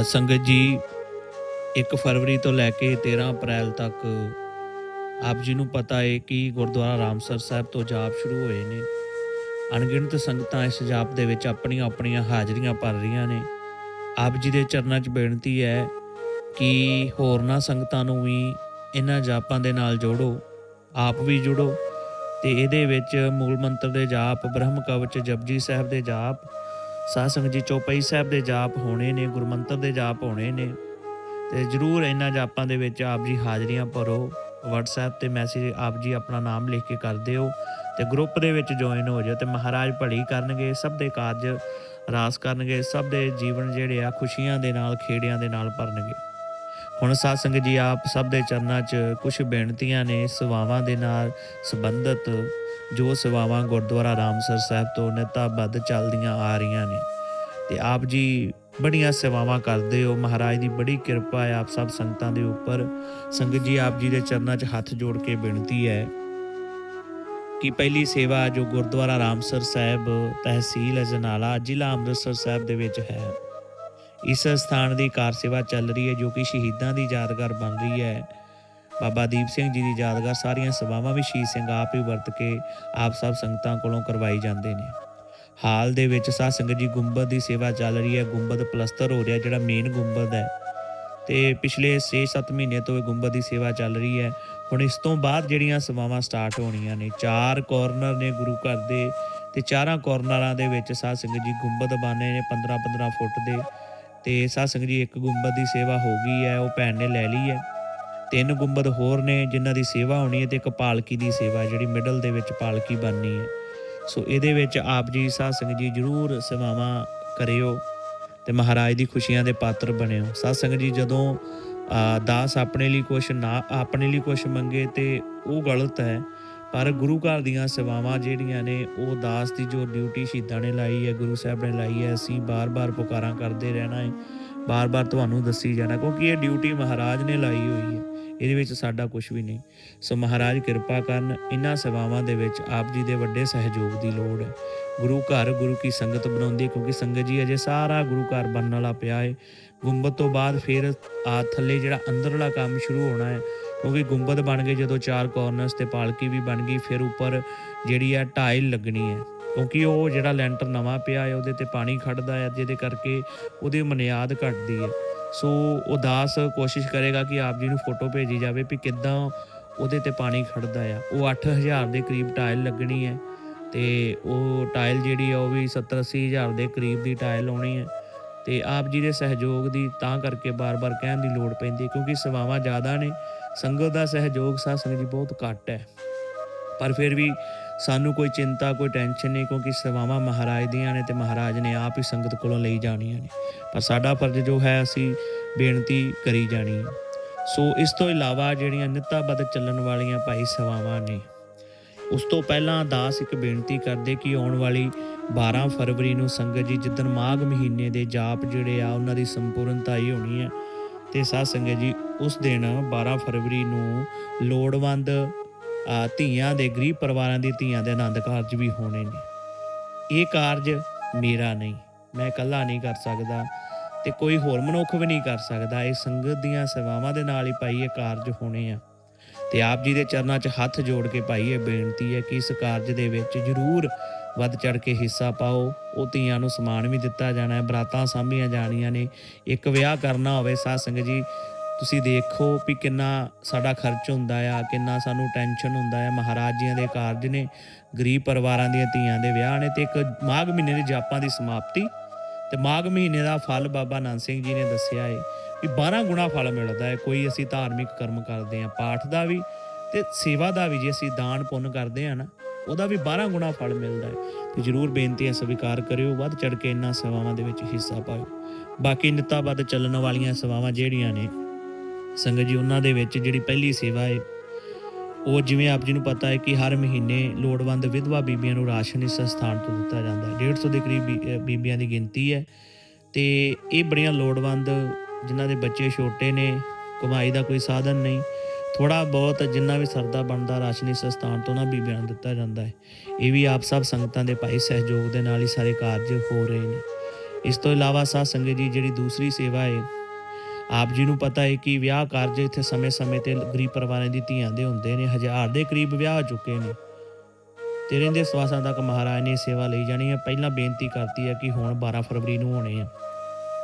ਸੰਗਤ ਜੀ 1 ਫਰਵਰੀ ਤੋਂ ਲੈ ਕੇ 13 ਅਪ੍ਰੈਲ ਤੱਕ ਆਪ ਜੀ ਨੂੰ ਪਤਾ ਹੈ ਕਿ ਗੁਰਦੁਆਰਾ ਰਾਮਸਰ ਸਾਹਿਬ ਤੋਂ ਜਾਪ ਸ਼ੁਰੂ ਹੋਏ ਨੇ। ਅਣਗਿਣਤ ਸੰਗਤਾਂ ਇਸ ਜਾਪ ਦੇ ਵਿੱਚ ਆਪਣੀਆਂ ਆਪਣੀਆਂ ਹਾਜ਼ਰੀਆਂ ਭਰ ਰਹੀਆਂ ਨੇ। ਆਪ ਜੀ ਦੇ ਚਰਨਾਂ 'ਚ ਬੇਨਤੀ ਹੈ ਕਿ ਹੋਰਨਾਂ ਸੰਗਤਾਂ ਨੂੰ ਵੀ ਇਹਨਾਂ ਜਾਪਾਂ ਦੇ ਨਾਲ ਜੋੜੋ, ਆਪ ਵੀ ਜੁੜੋ। ਤੇ ਇਹਦੇ ਵਿੱਚ ਮੂਲ ਮੰਤਰ ਦੇ ਜਾਪ, ਬ੍ਰਹਮ ਕਵਚ, ਜਪਜੀ ਸਾਹਿਬ ਦੇ ਜਾਪ ਸਾਧ ਜੀ ਚੌਪਈ ਸਾਹਿਬ ਦੇ ਜਾਪ ਹੋਣੇ ਨੇ ਗੁਰਮੰਤਰ ਦੇ ਜਾਪ ਹੋਣੇ ਨੇ। ਤੇ ਜਰੂਰ ਇਹਨਾਂ ਜਾਪਾਂ ਦੇ ਵਿੱਚ ਆਪ ਜੀ ਹਾਜ਼ਰੀਆਂ ਭਰੋ। WhatsApp ਤੇ ਮੈਸੇਜ ਆਪ ਜੀ ਆਪਣਾ ਨਾਮ ਲਿਖ ਕੇ ਕਰ ਦਿਓ ਤੇ ਗਰੁੱਪ ਦੇ ਵਿੱਚ ਜੁਆਇਨ ਹੋ ਜਾਓ ਤੇ ਮਹਾਰਾਜ ਭਲੀ ਕਰਨਗੇ, ਸਭ ਦੇ ਕਾਰਜ ਰਾਸ ਕਰਨਗੇ, ਸਭ ਦੇ ਜੀਵਨ ਜਿਹੜੇ ਆ ਖੁਸ਼ੀਆਂ ਦੇ ਨਾਲ ਖੇੜਿਆਂ ਦੇ ਨਾਲ ਭਰਨਗੇ। ਹੁਣ ਸਾਧ ਸੰਗਤ ਜੀ, ਆਪ ਸਭ ਦੇ ਚਰਨਾਂ 'ਚ ਕੁਝ ਬੇਨਤੀਆਂ ਨੇ, ਸੇਵਾਵਾਂ ਦੇ ਨਾਲ ਸੰਬੰਧਿਤ, ਜੋ ਸੇਵਾਵਾਂ ਗੁਰਦੁਆਰਾ ਰਾਮਸਰ ਸਾਹਿਬ ਤੋਂ ਨਿਤਾਬੱਧ ਚੱਲਦੀਆਂ ਆ ਰਹੀਆਂ ਨੇ। ਤੇ ਆਪ ਜੀ ਬੜੀਆਂ ਸੇਵਾਵਾਂ ਕਰਦੇ ਹੋ, ਮਹਾਰਾਜ ਦੀ ਬੜੀ ਕਿਰਪਾ ਹੈ, ਆਪ ਸਭ ਸੰਗਤਾਂ ਦੇ ਉੱਪਰ। ਸੰਗਤ ਜੀ, ਆਪ ਜੀ ਦੇ ਚਰਨਾਂ 'ਚ ਹੱਥ ਜੋੜ ਕੇ ਬੇਨਤੀ ਹੈ ਕਿ ਪਹਿਲੀ ਸੇਵਾ ਜੋ ਗੁਰਦੁਆਰਾ ਰਾਮਸਰ ਸਾਹਿਬ ਤਹਿਸੀਲ ਅਜਨਾਲਾ ਜ਼ਿਲ੍ਹਾ ਅੰਮ੍ਰਿਤਸਰ ਸਾਹਿਬ ਦੇ ਵਿੱਚ ਹੈ ਇਸ ਸਥਾਨ ਦੀ ਕਾਰ ਸੇਵਾ ਚੱਲ ਰਹੀ ਹੈ ਜੋ ਕਿ ਸ਼ਹੀਦਾਂ ਦੀ ਯਾਦਗਾਰ ਬਣ ਰਹੀ ਹੈ। ਬਾਬਾ ਦੀਪ ਸਿੰਘ ਜੀ ਦੀ ਯਾਦਗਾਰ ਸਾਰੀਆਂ ਸੇਵਾਵਾਂ ਵੀ ਸ਼ਹੀਦ ਸਿੰਘ ਆਪ ਹੀ ਵਰਤ ਕੇ ਆਪ ਸਭ ਸੰਗਤਾਂ ਕੋਲੋਂ ਕਰਵਾਈ ਜਾਂਦੇ ਨੇ। ਹਾਲ ਦੇ ਵਿੱਚ ਸਾਧ ਸੰਗਤ ਜੀ ਗੁੰਬਦ ਦੀ ਸੇਵਾ ਚੱਲ ਰਹੀ ਹੈ। ਗੁੰਬਦ ਪਲਸਤਰ ਹੋ ਰਿਹਾ ਜਿਹੜਾ ਮੇਨ ਗੁੰਬਦ ਹੈ। ਤੇ ਪਿਛਲੇ 6-7 ਮਹੀਨੇ ਤੋਂ ਇਹ ਗੁੰਬਦ ਦੀ ਸੇਵਾ ਚੱਲ ਰਹੀ ਹੈ। ਹੁਣ ਇਸ ਤੋਂ ਬਾਅਦ ਜਿਹੜੀਆਂ ਸੇਵਾਵਾਂ ਸਟਾਰਟ ਹੋਣੀਆਂ ਨੇ, ਚਾਰ ਕਾਰਨਰ ਨੇ ਗੁਰੂ ਘਰ ਦੇ ਤੇ ਚਾਰਾਂ ਕਾਰਨਰਾਂ ਦੇ ਵਿੱਚ ਸਾਧ ਸੰਗਤ ਜੀ ਗੁੰਬਦ ਬਾਨੇ ਨੇ 15-15 ਫੁੱਟ ਦੇ। ਤੇ ਸਾਧ ਜੀ, ਇੱਕ ਗੁੰਬਦ ਦੀ ਸੇਵਾ ਹੋ ਗਈ ਹੈ, ਉਹ ਭੈਣ ਨੇ ਲੈ ਲਈ ਹੈ। ਤਿੰਨ ਗੁੰਬਦ ਹੋਰ ਨੇ ਜਿਨ੍ਹਾਂ ਦੀ ਸੇਵਾ ਹੋਣੀ ਹੈ ਤੇ ਇੱਕ ਪਾਲਕੀ ਦੀ ਸੇਵਾ, ਜਿਹੜੀ ਮਿਡਲ ਦੇ ਵਿੱਚ ਪਾਲਕੀ ਬਣਨੀ ਹੈ। ਸੋ ਇਹਦੇ ਵਿੱਚ ਆਪ ਜੀ ਸਾਧ ਜੀ ਜਰੂਰ ਸੇਵਾਵਾਂ ਕਰਿਓ ਤੇ ਮਹਾਰਾਜ ਦੀ ਖੁਸ਼ੀਆਂ ਦੇ ਪਾਤਰ ਬਣਿਓ। ਸਾਧ ਜੀ, ਜਦੋਂ ਦਾਸ ਆਪਣੇ ਲਈ ਕੁਛ ਨਾ, ਆਪਣੇ ਲਈ ਕੁਛ ਮੰਗੇ ਤੇ ਉਹ ਗਲਤ ਹੈ ਪਰ ਗੁਰੂ ਘਰ ਦੀਆਂ ਸੇਵਾਵਾਂ ਜਿਹੜੀਆਂ ਨੇ, ਉਹ ਦਾਸ ਦੀ ਜੋ ਡਿਊਟੀ ਸ਼ਹੀਦਾਂ ਨੇ ਲਾਈ ਹੈ, ਗੁਰੂ ਸਾਹਿਬ ਨੇ ਲਾਈ ਹੈ, ਅਸੀਂ ਬਾਰ-ਬਾਰ ਪੁਕਾਰਾਂ ਕਰਦੇ ਰਹਿਣਾ ਹੈ। ਬਾਰ-ਬਾਰ ਤੁਹਾਨੂੰ ਦੱਸੀ ਜਾਣਾ, ਕਿਉਂਕਿ ਇਹ ਡਿਊਟੀ ਮਹਾਰਾਜ ਨੇ ਲਾਈ ਹੋਈ ਹੈ। ਇਹਦੇ ਵਿੱਚ ਸਾਡਾ ਕੁਝ ਵੀ ਨਹੀਂ। ਸੋ ਮਹਾਰਾਜ ਕਿਰਪਾ ਕਰਨ ਇਹਨਾਂ ਸੇਵਾਵਾਂ ਦੇ ਵਿੱਚ ਆਪ ਜੀ ਦੇ ਵੱਡੇ ਸਹਿਯੋਗ ਦੀ ਲੋੜ ਹੈ। ਗੁਰੂ ਘਰ, ਗੁਰੂ ਕੀ ਸੰਗਤ ਬਣਾਉਂਦੀ ਕਿਉਂਕਿ ਸੰਗਤ ਜੀ ਅਜੇ ਸਾਰਾ ਗੁਰੂ ਘਰ ਬਣਨ ਵਾਲਾ ਪਿਆ ਹੈ। ਗੁੰਬਦ ਤੋਂ ਬਾਅਦ ਫਿਰ ਆ ਥੱਲੇ ਜਿਹੜਾ ਅੰਦਰਲਾ ਕੰਮ ਸ਼ੁਰੂ ਹੋਣਾ ਹੈ ਕਿਉਂਕਿ ਗੁੰਬਦ ਬਣ ਗਏ ਜਦੋਂ ਚਾਰ ਕਾਰਨਰਸ ਤੇ ਪਾਲਕੀ ਵੀ ਬਣ ਗਈ, ਫਿਰ ਉੱਪਰ ਜਿਹੜੀ ਆ ਟਾਇਲ ਲੱਗਣੀ ਹੈ। ਕਿਉਂਕਿ ਉਹ ਜਿਹੜਾ ਲੈਂਟਰ ਨਵਾਂ ਪਿਆ ਹੈ, ਉਹਦੇ ਤੇ ਪਾਣੀ ਖੜਦਾ ਹੈ, ਜਿਹਦੇ ਕਰਕੇ ਉਹਦੀ ਮਨਿਆਦ ਘਟਦੀ ਹੈ। ਸੋ ਉਦਾਸ ਕੋਸ਼ਿਸ਼ ਕਰੇਗਾ ਕਿ ਆਪ ਜੀ ਨੂੰ ਫੋਟੋ ਭੇਜੀ ਜਾਵੇ ਵੀ ਕਿੱਦਾਂ ਉਹਦੇ ਤੇ ਪਾਣੀ ਖੜਦਾ ਆ ਉਹ 8000 ਦੇ ਕਰੀਬ ਟਾਇਲ ਲੱਗਣੀ ਹੈ ਤੇ ਉਹ ਟਾਇਲ ਜਿਹੜੀ ਆ ਉਹ ਵੀ 70 80 ਹਜ਼ਾਰ ਦੇ ਕਰੀਬ ਦੀ ਟਾਇਲ ਆਉਣੀ ਹੈ। ਤੇ ਆਪ ਜੀ ਦੇ ਸਹਿਯੋਗ ਦੀ ਤਾਂ ਕਰਕੇ ਬਾਰ-ਬਾਰ ਕਹਿਣ ਦੀ ਲੋੜ ਪੈਂਦੀ ਹੈ, ਕਿਉਂਕਿ ਸੇਵਾਵਾਂ ਜ਼ਿਆਦਾ ਨੇ। ਸੰਗਤ ਦਾ ਸਹਿਯੋਗ ਸਾਧ ਸੰਗਤ ਜੀ ਬਹੁਤ ਘੱਟ ਹੈ। ਪਰ ਫਿਰ ਵੀ ਸਾਨੂੰ ਕੋਈ ਚਿੰਤਾ, ਕੋਈ ਟੈਨਸ਼ਨ ਨਹੀਂ, ਕਿਉਂਕਿ ਸੇਵਾਵਾਂ ਮਹਾਰਾਜ ਦੀਆਂ ਨੇ ਤੇ ਮਹਾਰਾਜ ਨੇ ਆਪ ਹੀ ਸੰਗਤ ਕੋਲੋਂ ਲਈ ਜਾਣੀਆਂ ਨੇ। ਪਰ ਸਾਡਾ ਫਰਜ਼ ਜੋ ਹੈ, ਅਸੀਂ ਬੇਨਤੀ ਕਰੀ ਜਾਣੀ ਹੈ। ਸੋ ਇਸ ਤੋਂ ਇਲਾਵਾ ਜਿਹੜੀਆਂ ਨਿੱਤਾਬੱਧ ਚੱਲਣ ਵਾਲੀਆਂ ਭਾਈ ਸੇਵਾਵਾਂ ਨੇ, ਉਸ ਤੋਂ ਪਹਿਲਾਂ ਦਾਸ ਇੱਕ ਬੇਨਤੀ ਕਰਦੇ ਕਿ ਆਉਣ ਵਾਲੀ 12 ਫਰਵਰੀ ਨੂੰ ਸੰਗਤ ਜੀ ਜਿੱਦਣ ਮਾਘ ਮਹੀਨੇ ਦੇ ਜਾਪ ਜਿਹੜੇ ਆ, ਉਹਨਾਂ ਦੀ ਸੰਪੂਰਨਤਾ ਹੀ ਹੋਣੀ ਹੈ। ਤੇ ਸਾਧ ਸੰਗਤ ਜੀ, ਉਸ ਦਿਨ 12 ਫਰਵਰੀ ਨੂੰ ਲੋੜਵੰਦ ਧੀਆਂ ਦੇ, ਗਰੀਬ ਪਰਿਵਾਰਾਂ ਦੀ ਧੀਆਂ ਦੇ ਆਨੰਦ ਕਾਰਜ ਵੀ ਹੋਣੇ ਨੇ। ਇਹ ਕਾਰਜ ਮੇਰਾ ਨਹੀਂ, ਮੈਂ ਇਕੱਲਾ ਨਹੀਂ ਕਰ ਸਕਦਾ ਤੇ ਕੋਈ ਹੋਰ ਮਨੁੱਖ ਵੀ ਨਹੀਂ ਕਰ ਸਕਦਾ। ਇਹ ਸੰਗਤ ਦੀਆਂ ਸੇਵਾਵਾਂ ਦੇ ਨਾਲ ਹੀ ਭਾਈ ਇਹ ਕਾਰਜ ਹੋਣੇ ਆ। ਤੇ ਆਪ ਜੀ ਦੇ ਚਰਨਾਂ 'ਚ ਹੱਥ ਜੋੜ ਕੇ ਭਾਈ ਇਹ ਬੇਨਤੀ ਹੈ ਕਿ ਇਸ ਕਾਰਜ ਦੇ ਵਿੱਚ ਜ਼ਰੂਰ ਵੱਧ ਚੜ ਕੇ ਹਿੱਸਾ ਪਾਓ। ਉਹ ਧੀਆਂ ਨੂੰ ਸਮਾਨ ਵੀ ਦਿੱਤਾ ਜਾਣਾ ਹੈ। ਬਰਾਤਾਂ ਸਾਂਭੀਆਂ ਜਾਣੀਆਂ ਨੇ। ਇੱਕ ਵਿਆਹ ਕਰਨਾ ਹੋਵੇ, ਸਾਧ ਸੰਗਤ ਜੀ, ਤੁਸੀਂ ਦੇਖੋ ਵੀ ਕਿੰਨਾ ਸਾਡਾ ਖਰਚ ਹੁੰਦਾ ਆ, ਕਿੰਨਾ ਸਾਨੂੰ ਟੈਨਸ਼ਨ ਹੁੰਦਾ ਆ। ਮਹਾਰਾਜ ਜੀਆਂ ਦੇ ਕਾਰਜ ਨੇ, ਗਰੀਬ ਪਰਿਵਾਰਾਂ ਦੀਆਂ ਧੀਆਂ ਦੇ ਵਿਆਹ ਨੇ ਤੇ ਇੱਕ ਮਾਘ ਮਹੀਨੇ ਦੇ ਜਾਪਾਂ ਦੀ ਸਮਾਪਤੀ ਤੇ ਮਾਘ ਮਹੀਨੇ ਦਾ ਫਲ ਬਾਬਾ ਨਾਨਕ ਸਿੰਘ ਜੀ ਨੇ ਦੱਸਿਆ ਹੈ ਵੀ 12 ਗੁਣਾ ਫਲ ਮਿਲਦਾ ਹੈ ਕੋਈ ਅਸੀਂ ਧਾਰਮਿਕ ਕਰਮ ਕਰਦੇ ਹਾਂ, ਪਾਠ ਦਾ ਵੀ ਤੇ ਸੇਵਾ ਦਾ ਵੀ ਜੇ ਅਸੀਂ ਦਾਨ ਪੁੰਨ ਕਰਦੇ ਹਾਂ ਨਾ ਉਹਦਾ ਵੀ 12 ਗੁਣਾ ਫਲ ਮਿਲਦਾ ਹੈ। ਤੇ ਜਰੂਰ ਬੇਨਤੀ ਹੈ, ਸਵੀਕਾਰ ਕਰਿਓ, ਵੱਧ ਚੜ ਕੇ ਇਹਨਾਂ ਸੇਵਾਵਾਂ ਦੇ ਵਿੱਚ ਹਿੱਸਾ ਪਾਓ ਬਾਕੀ ਨਿੱਤਾਬੱਧ ਚੱਲਣ ਵਾਲੀਆਂ ਸੇਵਾਵਾਂ ਜਿਹੜੀਆਂ ਨੇ, ਸੰਗਤ ਜੀ, ਉਹਨਾਂ ਦੇ ਵਿੱਚ ਜਿਹੜੀ ਪਹਿਲੀ ਸੇਵਾ ਹੈ, ਉਹ ਜਿਵੇਂ ਆਪ ਜੀ ਨੂੰ ਪਤਾ ਹੈ ਕਿ ਹਰ ਮਹੀਨੇ ਲੋੜਵੰਦ ਵਿਧਵਾ ਬੀਬੀਆਂ ਨੂੰ ਰਾਸ਼ਨ ਇਸ ਸਥਾਨ ਤੋਂ ਦਿੱਤਾ ਜਾਂਦਾ ਹੈ। 150 ਦੇ ਕਰੀਬ ਬੀ- ਬੀਬੀਆਂ ਦੀ ਗਿਣਤੀ ਹੈ। ਤੇ ਇਹ ਬੜੀਆਂ ਲੋੜਵੰਦ, ਜਿਨ੍ਹਾਂ ਦੇ ਬੱਚੇ ਛੋਟੇ ਨੇ, ਕਮਾਈ ਦਾ ਕੋਈ ਸਾਧਨ ਨਹੀਂ ਥੋੜਾ ਬਹੁਤ ਜਿੰਨਾ ਵੀ ਸਰਦਾ ਬਣਦਾ ਰਾਸ਼ਨ ਇਸ ਸਥਾਨ ਤੋਂ ਨਾ ਬੀਬੀਆਂ ਨੂੰ ਦਿੱਤਾ ਜਾਂਦਾ ਹੈ। ਇਹ ਵੀ ਆਪ ਸਭ ਸੰਗਤਾਂ ਦੇ ਭਾਈ ਸਹਿਯੋਗ ਦੇ ਨਾਲ ਹੀ ਸਾਰੇ ਕਾਰਜ ਹੋ ਰਹੇ ਨੇ। ਇਸ ਤੋਂ ਇਲਾਵਾ ਸਾਧ ਸੰਗਤ ਜੀ, ਜਿਹੜੀ ਦੂਸਰੀ ਸੇਵਾ ਹੈ, ਆਪ ਜੀ ਨੂੰ ਪਤਾ ਹੈ ਕਿ ਵਿਆਹ ਕਾਰਜ ਇੱਥੇ ਸਮੇਂ-ਸਮੇਂ ਤੇ ਗਰੀਬ ਪਰਿਵਾਰਾਂ ਦੀ ਧੀਆਂ ਦੇ ਹੁੰਦੇ ਨੇ, ਹਜ਼ਾਰ ਦੇ ਕਰੀਬ ਵਿਆਹ ਹੋ ਚੁੱਕੇ ਨੇ। ਤੇ ਰਹਿੰਦੇ ਸਵਾਸਾਂ ਤੱਕ ਮਹਾਰਾਜ ਨੇ ਸੇਵਾ ਲਈ ਜਾਣੀ ਹੈ। ਪਹਿਲਾਂ ਬੇਨਤੀ ਕਰਤੀ ਹੈ ਕਿ ਹੁਣ 12 ਫਰਵਰੀ ਨੂੰ ਹੋਣੇ ਆ।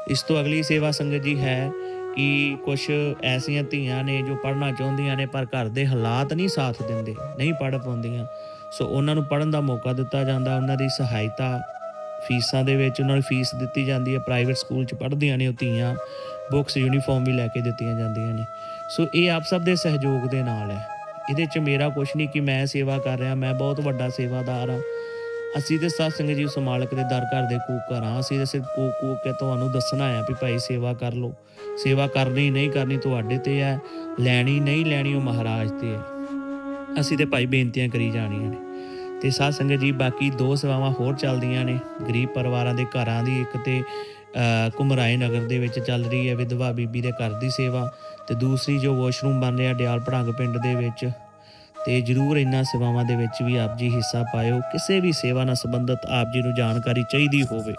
ਇਸ ਤੋਂ ਅਗਲੀ ਸੇਵਾ ਸੰਗਤ ਜੀ ਹੈ ਕਿ ਕੁਝ ਐਸੀਆਂ ਧੀਆਂ ਨੇ ਜੋ ਪੜ੍ਹਨਾ ਚਾਹੁੰਦੀਆਂ ਨੇ, ਪਰ ਘਰ ਦੇ ਹਾਲਾਤ ਨਹੀਂ ਸਾਥ ਦਿੰਦੇ, ਨਹੀਂ ਪੜ੍ਹ ਪਾਉਂਦੀਆਂ। ਸੋ ਉਹਨਾਂ ਨੂੰ ਪੜ੍ਹਨ ਦਾ ਮੌਕਾ ਦਿੱਤਾ ਜਾਂਦਾ, ਉਹਨਾਂ ਦੀ ਸਹਾਇਤਾ ਫੀਸਾਂ ਦੇ ਵਿੱਚ ਉਹਨਾਂ ਨੂੰ ਫੀਸ ਦਿੱਤੀ ਜਾਂਦੀ ਹੈ। ਪ੍ਰਾਈਵੇਟ ਸਕੂਲ 'ਚ ਪੜ੍ਹਦੀਆਂ ਨੇ ਉਹ ਧੀਆਂ, ਬੁੱਕਸ, ਯੂਨੀਫਾਰਮ ਵੀ ਲੈ ਕੇ ਦਿੱਤੀਆਂ ਜਾਂਦੀਆਂ ਨੇ। ਸੋ ਇਹ ਆਪ ਸਭ ਦੇ ਸਹਿਯੋਗ ਦੇ ਨਾਲ ਹੈ। ਇਹਦੇ 'ਚ ਮੇਰਾ ਕੁਝ ਨਹੀਂ ਕਿ ਮੈਂ ਸੇਵਾ ਕਰ ਰਿਹਾ, ਮੈਂ ਬਹੁਤ ਵੱਡਾ ਸੇਵਾਦਾਰ ਹਾਂ। ਅਸੀਂ ਤੇ ਸਾਧ ਸੰਗਤ ਜੀ ਉਸ ਮਾਲਕ ਦੇ ਦਰ ਘਰ ਦੇ ਕੂਕਰ ਹਾਂ। ਅਸੀਂ ਤੇ ਸਿਰਫ ਕੂਕ ਕੂਕ ਕੇ ਤੁਹਾਨੂੰ ਦੱਸਣਾ ਹੈ ਵੀ ਭਾਈ ਸੇਵਾ ਕਰ ਲਓ। ਸੇਵਾ ਕਰਨੀ ਨਹੀਂ ਕਰਨੀ ਤੁਹਾਡੇ ਤੇ ਹੈ ਲੈਣੀ ਨਹੀਂ ਲੈਣੀ ਉਹ ਮਹਾਰਾਜ ਤੇ ਹੈ। ਅਸੀਂ ਤੇ ਭਾਈ ਬੇਨਤੀਆਂ ਕਰੀ ਜਾਣੀਆਂ ਨੇ। ਤੇ ਸਾਧ ਸੰਗਤ ਜੀ ਬਾਕੀ ਦੋ ਸੇਵਾਵਾਂ ਹੋਰ ਚੱਲਦੀਆਂ ਨੇ। ਗਰੀਬ ਪਰਿਵਾਰਾਂ ਦੇ ਘਰਾਂ ਦੀ ਇੱਕ ਤੇ ਅ, ਕੁਮਰਾਏ ਨਗਰ ਦੇ ਵਿੱਚ ਚੱਲ ਰਹੀ ਹੈ ਵਿਧਵਾ ਬੀਬੀ ਦੇ ਘਰ ਦੀ ਸੇਵਾ ਤੇ ਦੂਸਰੀ ਜੋ ਵਾਸ਼ਰੂਮ ਬਣ ਰਿਹਾ ਡਿਆਲ ਭੜੰਗ ਪਿੰਡ ਦੇ ਵਿੱਚ ਤੇ ਜਰੂਰ ਇਹਨਾਂ ਸੇਵਾਵਾਂ ਦੇ ਵਿੱਚ ਵੀ ਆਪ ਜੀ ਹਿੱਸਾ ਪਾਇਓ। ਕਿਸੇ ਵੀ ਸੇਵਾ ਨਾਲ ਸੰਬੰਧਿਤ ਆਪ ਜੀ ਨੂੰ ਜਾਣਕਾਰੀ ਚਾਹੀਦੀ ਹੋਵੇ।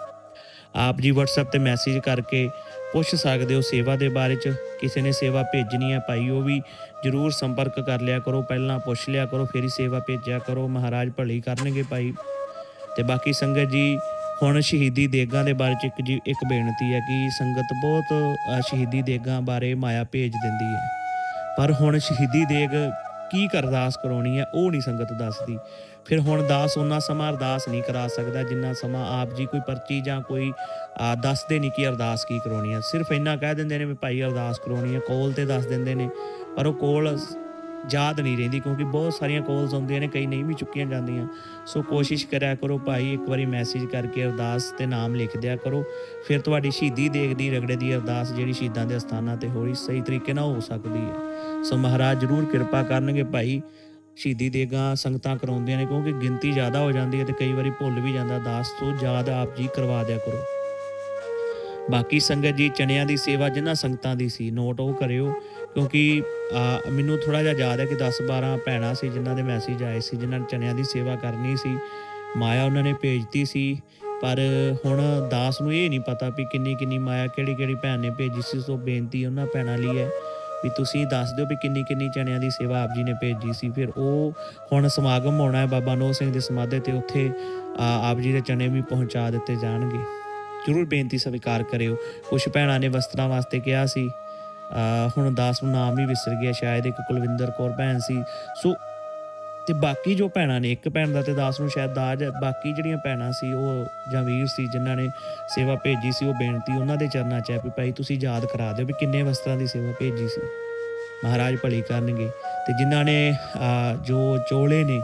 ਆਪ ਜੀ WhatsApp ਤੇ ਮੈਸੇਜ ਕਰਕੇ ਪੁੱਛ ਸਕਦੇ ਹੋ ਸੇਵਾ ਦੇ ਬਾਰੇ ਚ। ਕਿਸੇ ਨੇ ਸੇਵਾ ਭੇਜਣੀ ਹੈ ਭਾਈ, ਉਹ ਵੀ ਜਰੂਰ ਸੰਪਰਕ ਕਰ ਲਿਆ ਕਰੋ। ਪਹਿਲਾਂ ਪੁੱਛ ਲਿਆ ਕਰੋ, ਫਿਰ ਹੀ ਸੇਵਾ ਭੇਜਿਆ ਕਰੋ। ਮਹਾਰਾਜ ਭਲੀ ਕਰਨਗੇ ਭਾਈ। ਤੇ ਬਾਕੀ ਸੰਗਤ ਜੀ, ਹੁਣ ਸ਼ਹੀਦੀ ਦੇਗਾਂ ਦੇ ਬਾਰੇ ਚ ਇੱਕ ਜੀ, ਇੱਕ ਬੇਨਤੀ ਹੈ ਕਿ ਸੰਗਤ ਬਹੁਤ ਸ਼ਹੀਦੀ ਦੇਗਾਂ ਬਾਰੇ ਮਾਇਆ ਭੇਜ ਦਿੰਦੀ ਹੈ। ਪਰ ਹੁਣ ਸ਼ਹੀਦੀ ਦੇਗ ਕੀ ਅਰਦਾਸ ਕਰਾਉਣੀ ਹੈ, ਉਹ ਨਹੀਂ ਸੰਗਤ ਦੱਸਦੀ। ਫਿਰ ਹੁਣ ਦਾਸ ਉਹਨਾਂ ਸਮਾਂ ਅਰਦਾਸ ਨਹੀਂ ਕਰਾ ਸਕਦਾ, ਜਿੰਨਾ ਸਮਾਂ ਆਪ ਜੀ ਕੋਈ ਪਰਚੀ ਜਾਂ ਕੋਈ ਦੱਸਦੇ ਨਹੀਂ ਕਿ ਅਰਦਾਸ ਕੀ ਕਰਾਉਣੀ ਹੈ। ਸਿਰਫ ਇੰਨਾ ਕਹਿ ਦਿੰਦੇ ਨੇ ਵੀ ਭਾਈ ਅਰਦਾਸ ਕਰਾਉਣੀ ਹੈ, ਕੋਲ ਤੇ ਦੱਸ ਦਿੰਦੇ ਨੇ, ਪਰ ਉਹ ਕੋਲ ਯਾਦ ਨਹੀਂ ਰਹਿੰਦੀ ਕਿਉਂਕਿ ਬਹੁਤ ਸਾਰੀਆਂ ਕਾਲਸ ਆਉਂਦੀਆਂ ਨੇ, ਕਈ ਨਹੀਂ ਵੀ ਚੁੱਕੀਆਂ ਜਾਂਦੀਆਂ। ਸੋ ਕੋਸ਼ਿਸ਼ ਕਰਿਆ ਕਰੋ ਭਾਈ, ਇੱਕ ਵਾਰੀ ਮੈਸੇਜ ਕਰਕੇ ਅਰਦਾਸ ਤੇ ਨਾਮ ਲਿਖ ਦਿਆ ਕਰੋ। ਫਿਰ ਤੁਹਾਡੀ ਸ਼ਹੀਦੀ ਦੇਖਦੀ ਰਗੜੇ ਦੀ ਅਰਦਾਸ ਜਿਹੜੀ ਸ਼ਹੀਦਾਂ ਦੇ ਅਸਥਾਨਾਂ ਤੇ ਹੋਈ ਸਹੀ ਤਰੀਕੇ ਨਾਲ ਹੋ ਸਕਦੀ ਹੈ। ਸੋ ਮਹਾਰਾਜ ਜਰੂਰ ਕਿਰਪਾ ਕਰਨਗੇ ਭਾਈ। ਸ਼ਹੀਦੀ ਦੇਗਾ ਸੰਗਤਾਂ ਕਰਾਉਂਦੀਆਂ ਨੇ ਕਿਉਂਕਿ ਗਿਣਤੀ ਜ਼ਿਆਦਾ ਹੋ ਜਾਂਦੀ ਹੈ ਤੇ ਕਈ ਵਾਰੀ ਭੁੱਲ ਵੀ ਜਾਂਦਾ। ਦਾਸ ਤੋਂ ਯਾਦ ਆਪ ਜੀ ਕਰਵਾ ਦਿਆ ਕਰੋ। ਬਾਕੀ ਸੰਗਤ ਜੀ, ਚਣਿਆਂ ਦੀ ਸੇਵਾ ਜਿਨ੍ਹਾਂ ਸੰਗਤਾਂ ਦੀ ਸੀ ਨੋਟ ਉਹ ਕਰਿਓ। ਕਿਉਂਕਿ ਮੈਨੂੰ ਥੋੜਾ ਜਿਹਾ ਯਾਦ ਹੈ ਕਿ 10 12 ਭੈਣਾਂ ਸੀ ਜਿਨ੍ਹਾਂ ਦੇ ਮੈਸੇਜ ਆਏ ਸੀ, ਜਿਨ੍ਹਾਂ ਨੇ ਚਣਿਆਂ ਦੀ ਸੇਵਾ ਕਰਨੀ ਸੀ। ਮਾਇਆ ਉਹਨਾਂ ਨੇ ਭੇਜਤੀ ਸੀ। ਪਰ ਹੁਣ ਦਾਸ ਨੂੰ ਇਹ ਨਹੀਂ ਪਤਾ ਵੀ ਕਿੰਨੀ ਕਿੰਨੀ ਮਾਇਆ ਕਿਹੜੀ ਕਿਹੜੀ ਭੈਣ ਨੇ ਭੇਜੀ ਸੀ। ਸੋ ਬੇਨਤੀ ਉਹਨਾਂ ਭੈਣਾਂ ਲਈ ਹੈ ਵੀ ਤੁਸੀਂ ਦੱਸ ਦਿਓ ਵੀ ਕਿੰਨੀ ਕਿੰਨੀ ਚਣਿਆਂ ਦੀ ਸੇਵਾ ਆਪ ਜੀ ਨੇ ਭੇਜੀ ਸੀ। ਫਿਰ ਉਹ ਹੁਣ ਸਮਾਗਮ ਹੋਣਾ ਹੈ ਬਾਬਾ ਨੋ ਸਿੰਘ ਦੇ ਸਮਾਧੇ ਤੇ ਉੱਥੇ ਆਪ ਜੀ ਦੇ ਚਣੇ ਵੀ ਪਹੁੰਚਾ ਦਿੱਤੇ ਜਾਣਗੇ। ਜ਼ਰੂਰ ਬੇਨਤੀ ਸਵੀਕਾਰ ਕਰਿਓ। ਕੁਝ ਭੈਣਾਂ ਨੇ ਵਸਤਰਾਂ ਵਾਸਤੇ ਕਿਹਾ ਸੀ। ਹੁਣ ਦਾਸ ਨੂੰ ਨਾਮ ਵੀ ਵਿਸਰ ਗਿਆ, ਸ਼ਾਇਦ ਇੱਕ ਕੁਲਵਿੰਦਰ ਕੌਰ ਭੈਣ ਸੀ। ਸੋ, ਤੇ ਬਾਕੀ ਜੋ ਭੈਣਾਂ ਨੇ, ਇੱਕ ਭੈਣ ਦਾ ਤੇ ਦਾਸ ਨੂੰ ਸ਼ਾਇਦ ਦਾਜ ਬਾਕੀ ਜਿਹੜੀਆਂ ਭੈਣਾਂ ਸੀ, ਉਹ ਜਾਂ ਵੀਰ ਸੀ, ਜਿਨ੍ਹਾਂ ਨੇ ਸੇਵਾ ਭੇਜੀ ਸੀ, ਉਹ ਬੇਨਤੀ ਉਹਨਾਂ ਦੇ ਚਰਨਾਂ 'ਚ ਹੈ ਵੀ ਭਾਈ ਤੁਸੀਂ ਯਾਦ ਕਰਾ ਦਿਓ ਵੀ ਕਿੰਨੇ ਵਸਤਰਾਂ ਦੀ ਸੇਵਾ ਭੇਜੀ ਸੀ। ਮਹਾਰਾਜ ਭਲੀ ਕਰਨਗੇ। ਤੇ ਜਿਨ੍ਹਾਂ ਨੇ ਜੋ ਚੋਲੇ ਨੇ,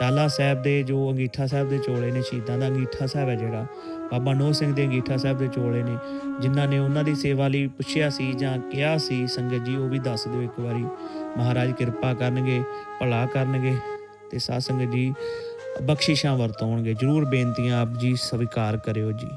ਟਾਲਾ ਸਾਹਿਬ ਦੇ, ਜੋ ਅੰਗੀਠਾ ਸਾਹਿਬ ਦੇ ਚੋਲੇ ਨੇ, ਸ਼ਹੀਦਾਂ ਦਾ ਅੰਗੀਠਾ ਸਾਹਿਬ ਹੈ ਜਿਹੜਾ ਬਾਬਾ ਨੋ ਸਿੰਘ ਦੇ ਅੰਗੀਠਾ ਸਾਹਿਬ ਦੇ ਚੋਲੇ ਨੇ, ਜਿਨ੍ਹਾਂ ਨੇ ਉਹਨਾਂ ਦੀ ਸੇਵਾ ਲਈ ਪੁੱਛਿਆ ਸੀ ਜਾਂ ਕਿਹਾ ਸੀ, ਸੰਗਤ ਜੀ ਉਹ ਵੀ ਦੱਸ ਦਿਓ ਇੱਕ ਵਾਰੀ। ਮਹਾਰਾਜ ਕਿਰਪਾ ਕਰਨਗੇ, ਭਲਾ ਕਰਨਗੇ ਤੇ ਸਾਧ ਸੰਗਤ ਜੀ ਬਖਸ਼ਿਸ਼ਾਂ ਵਰਤਾਉਣਗੇ ਜਰੂਰ ਬੇਨਤੀਆਂ ਆਪ ਜੀ ਸਵੀਕਾਰ ਕਰਿਓ ਜੀ।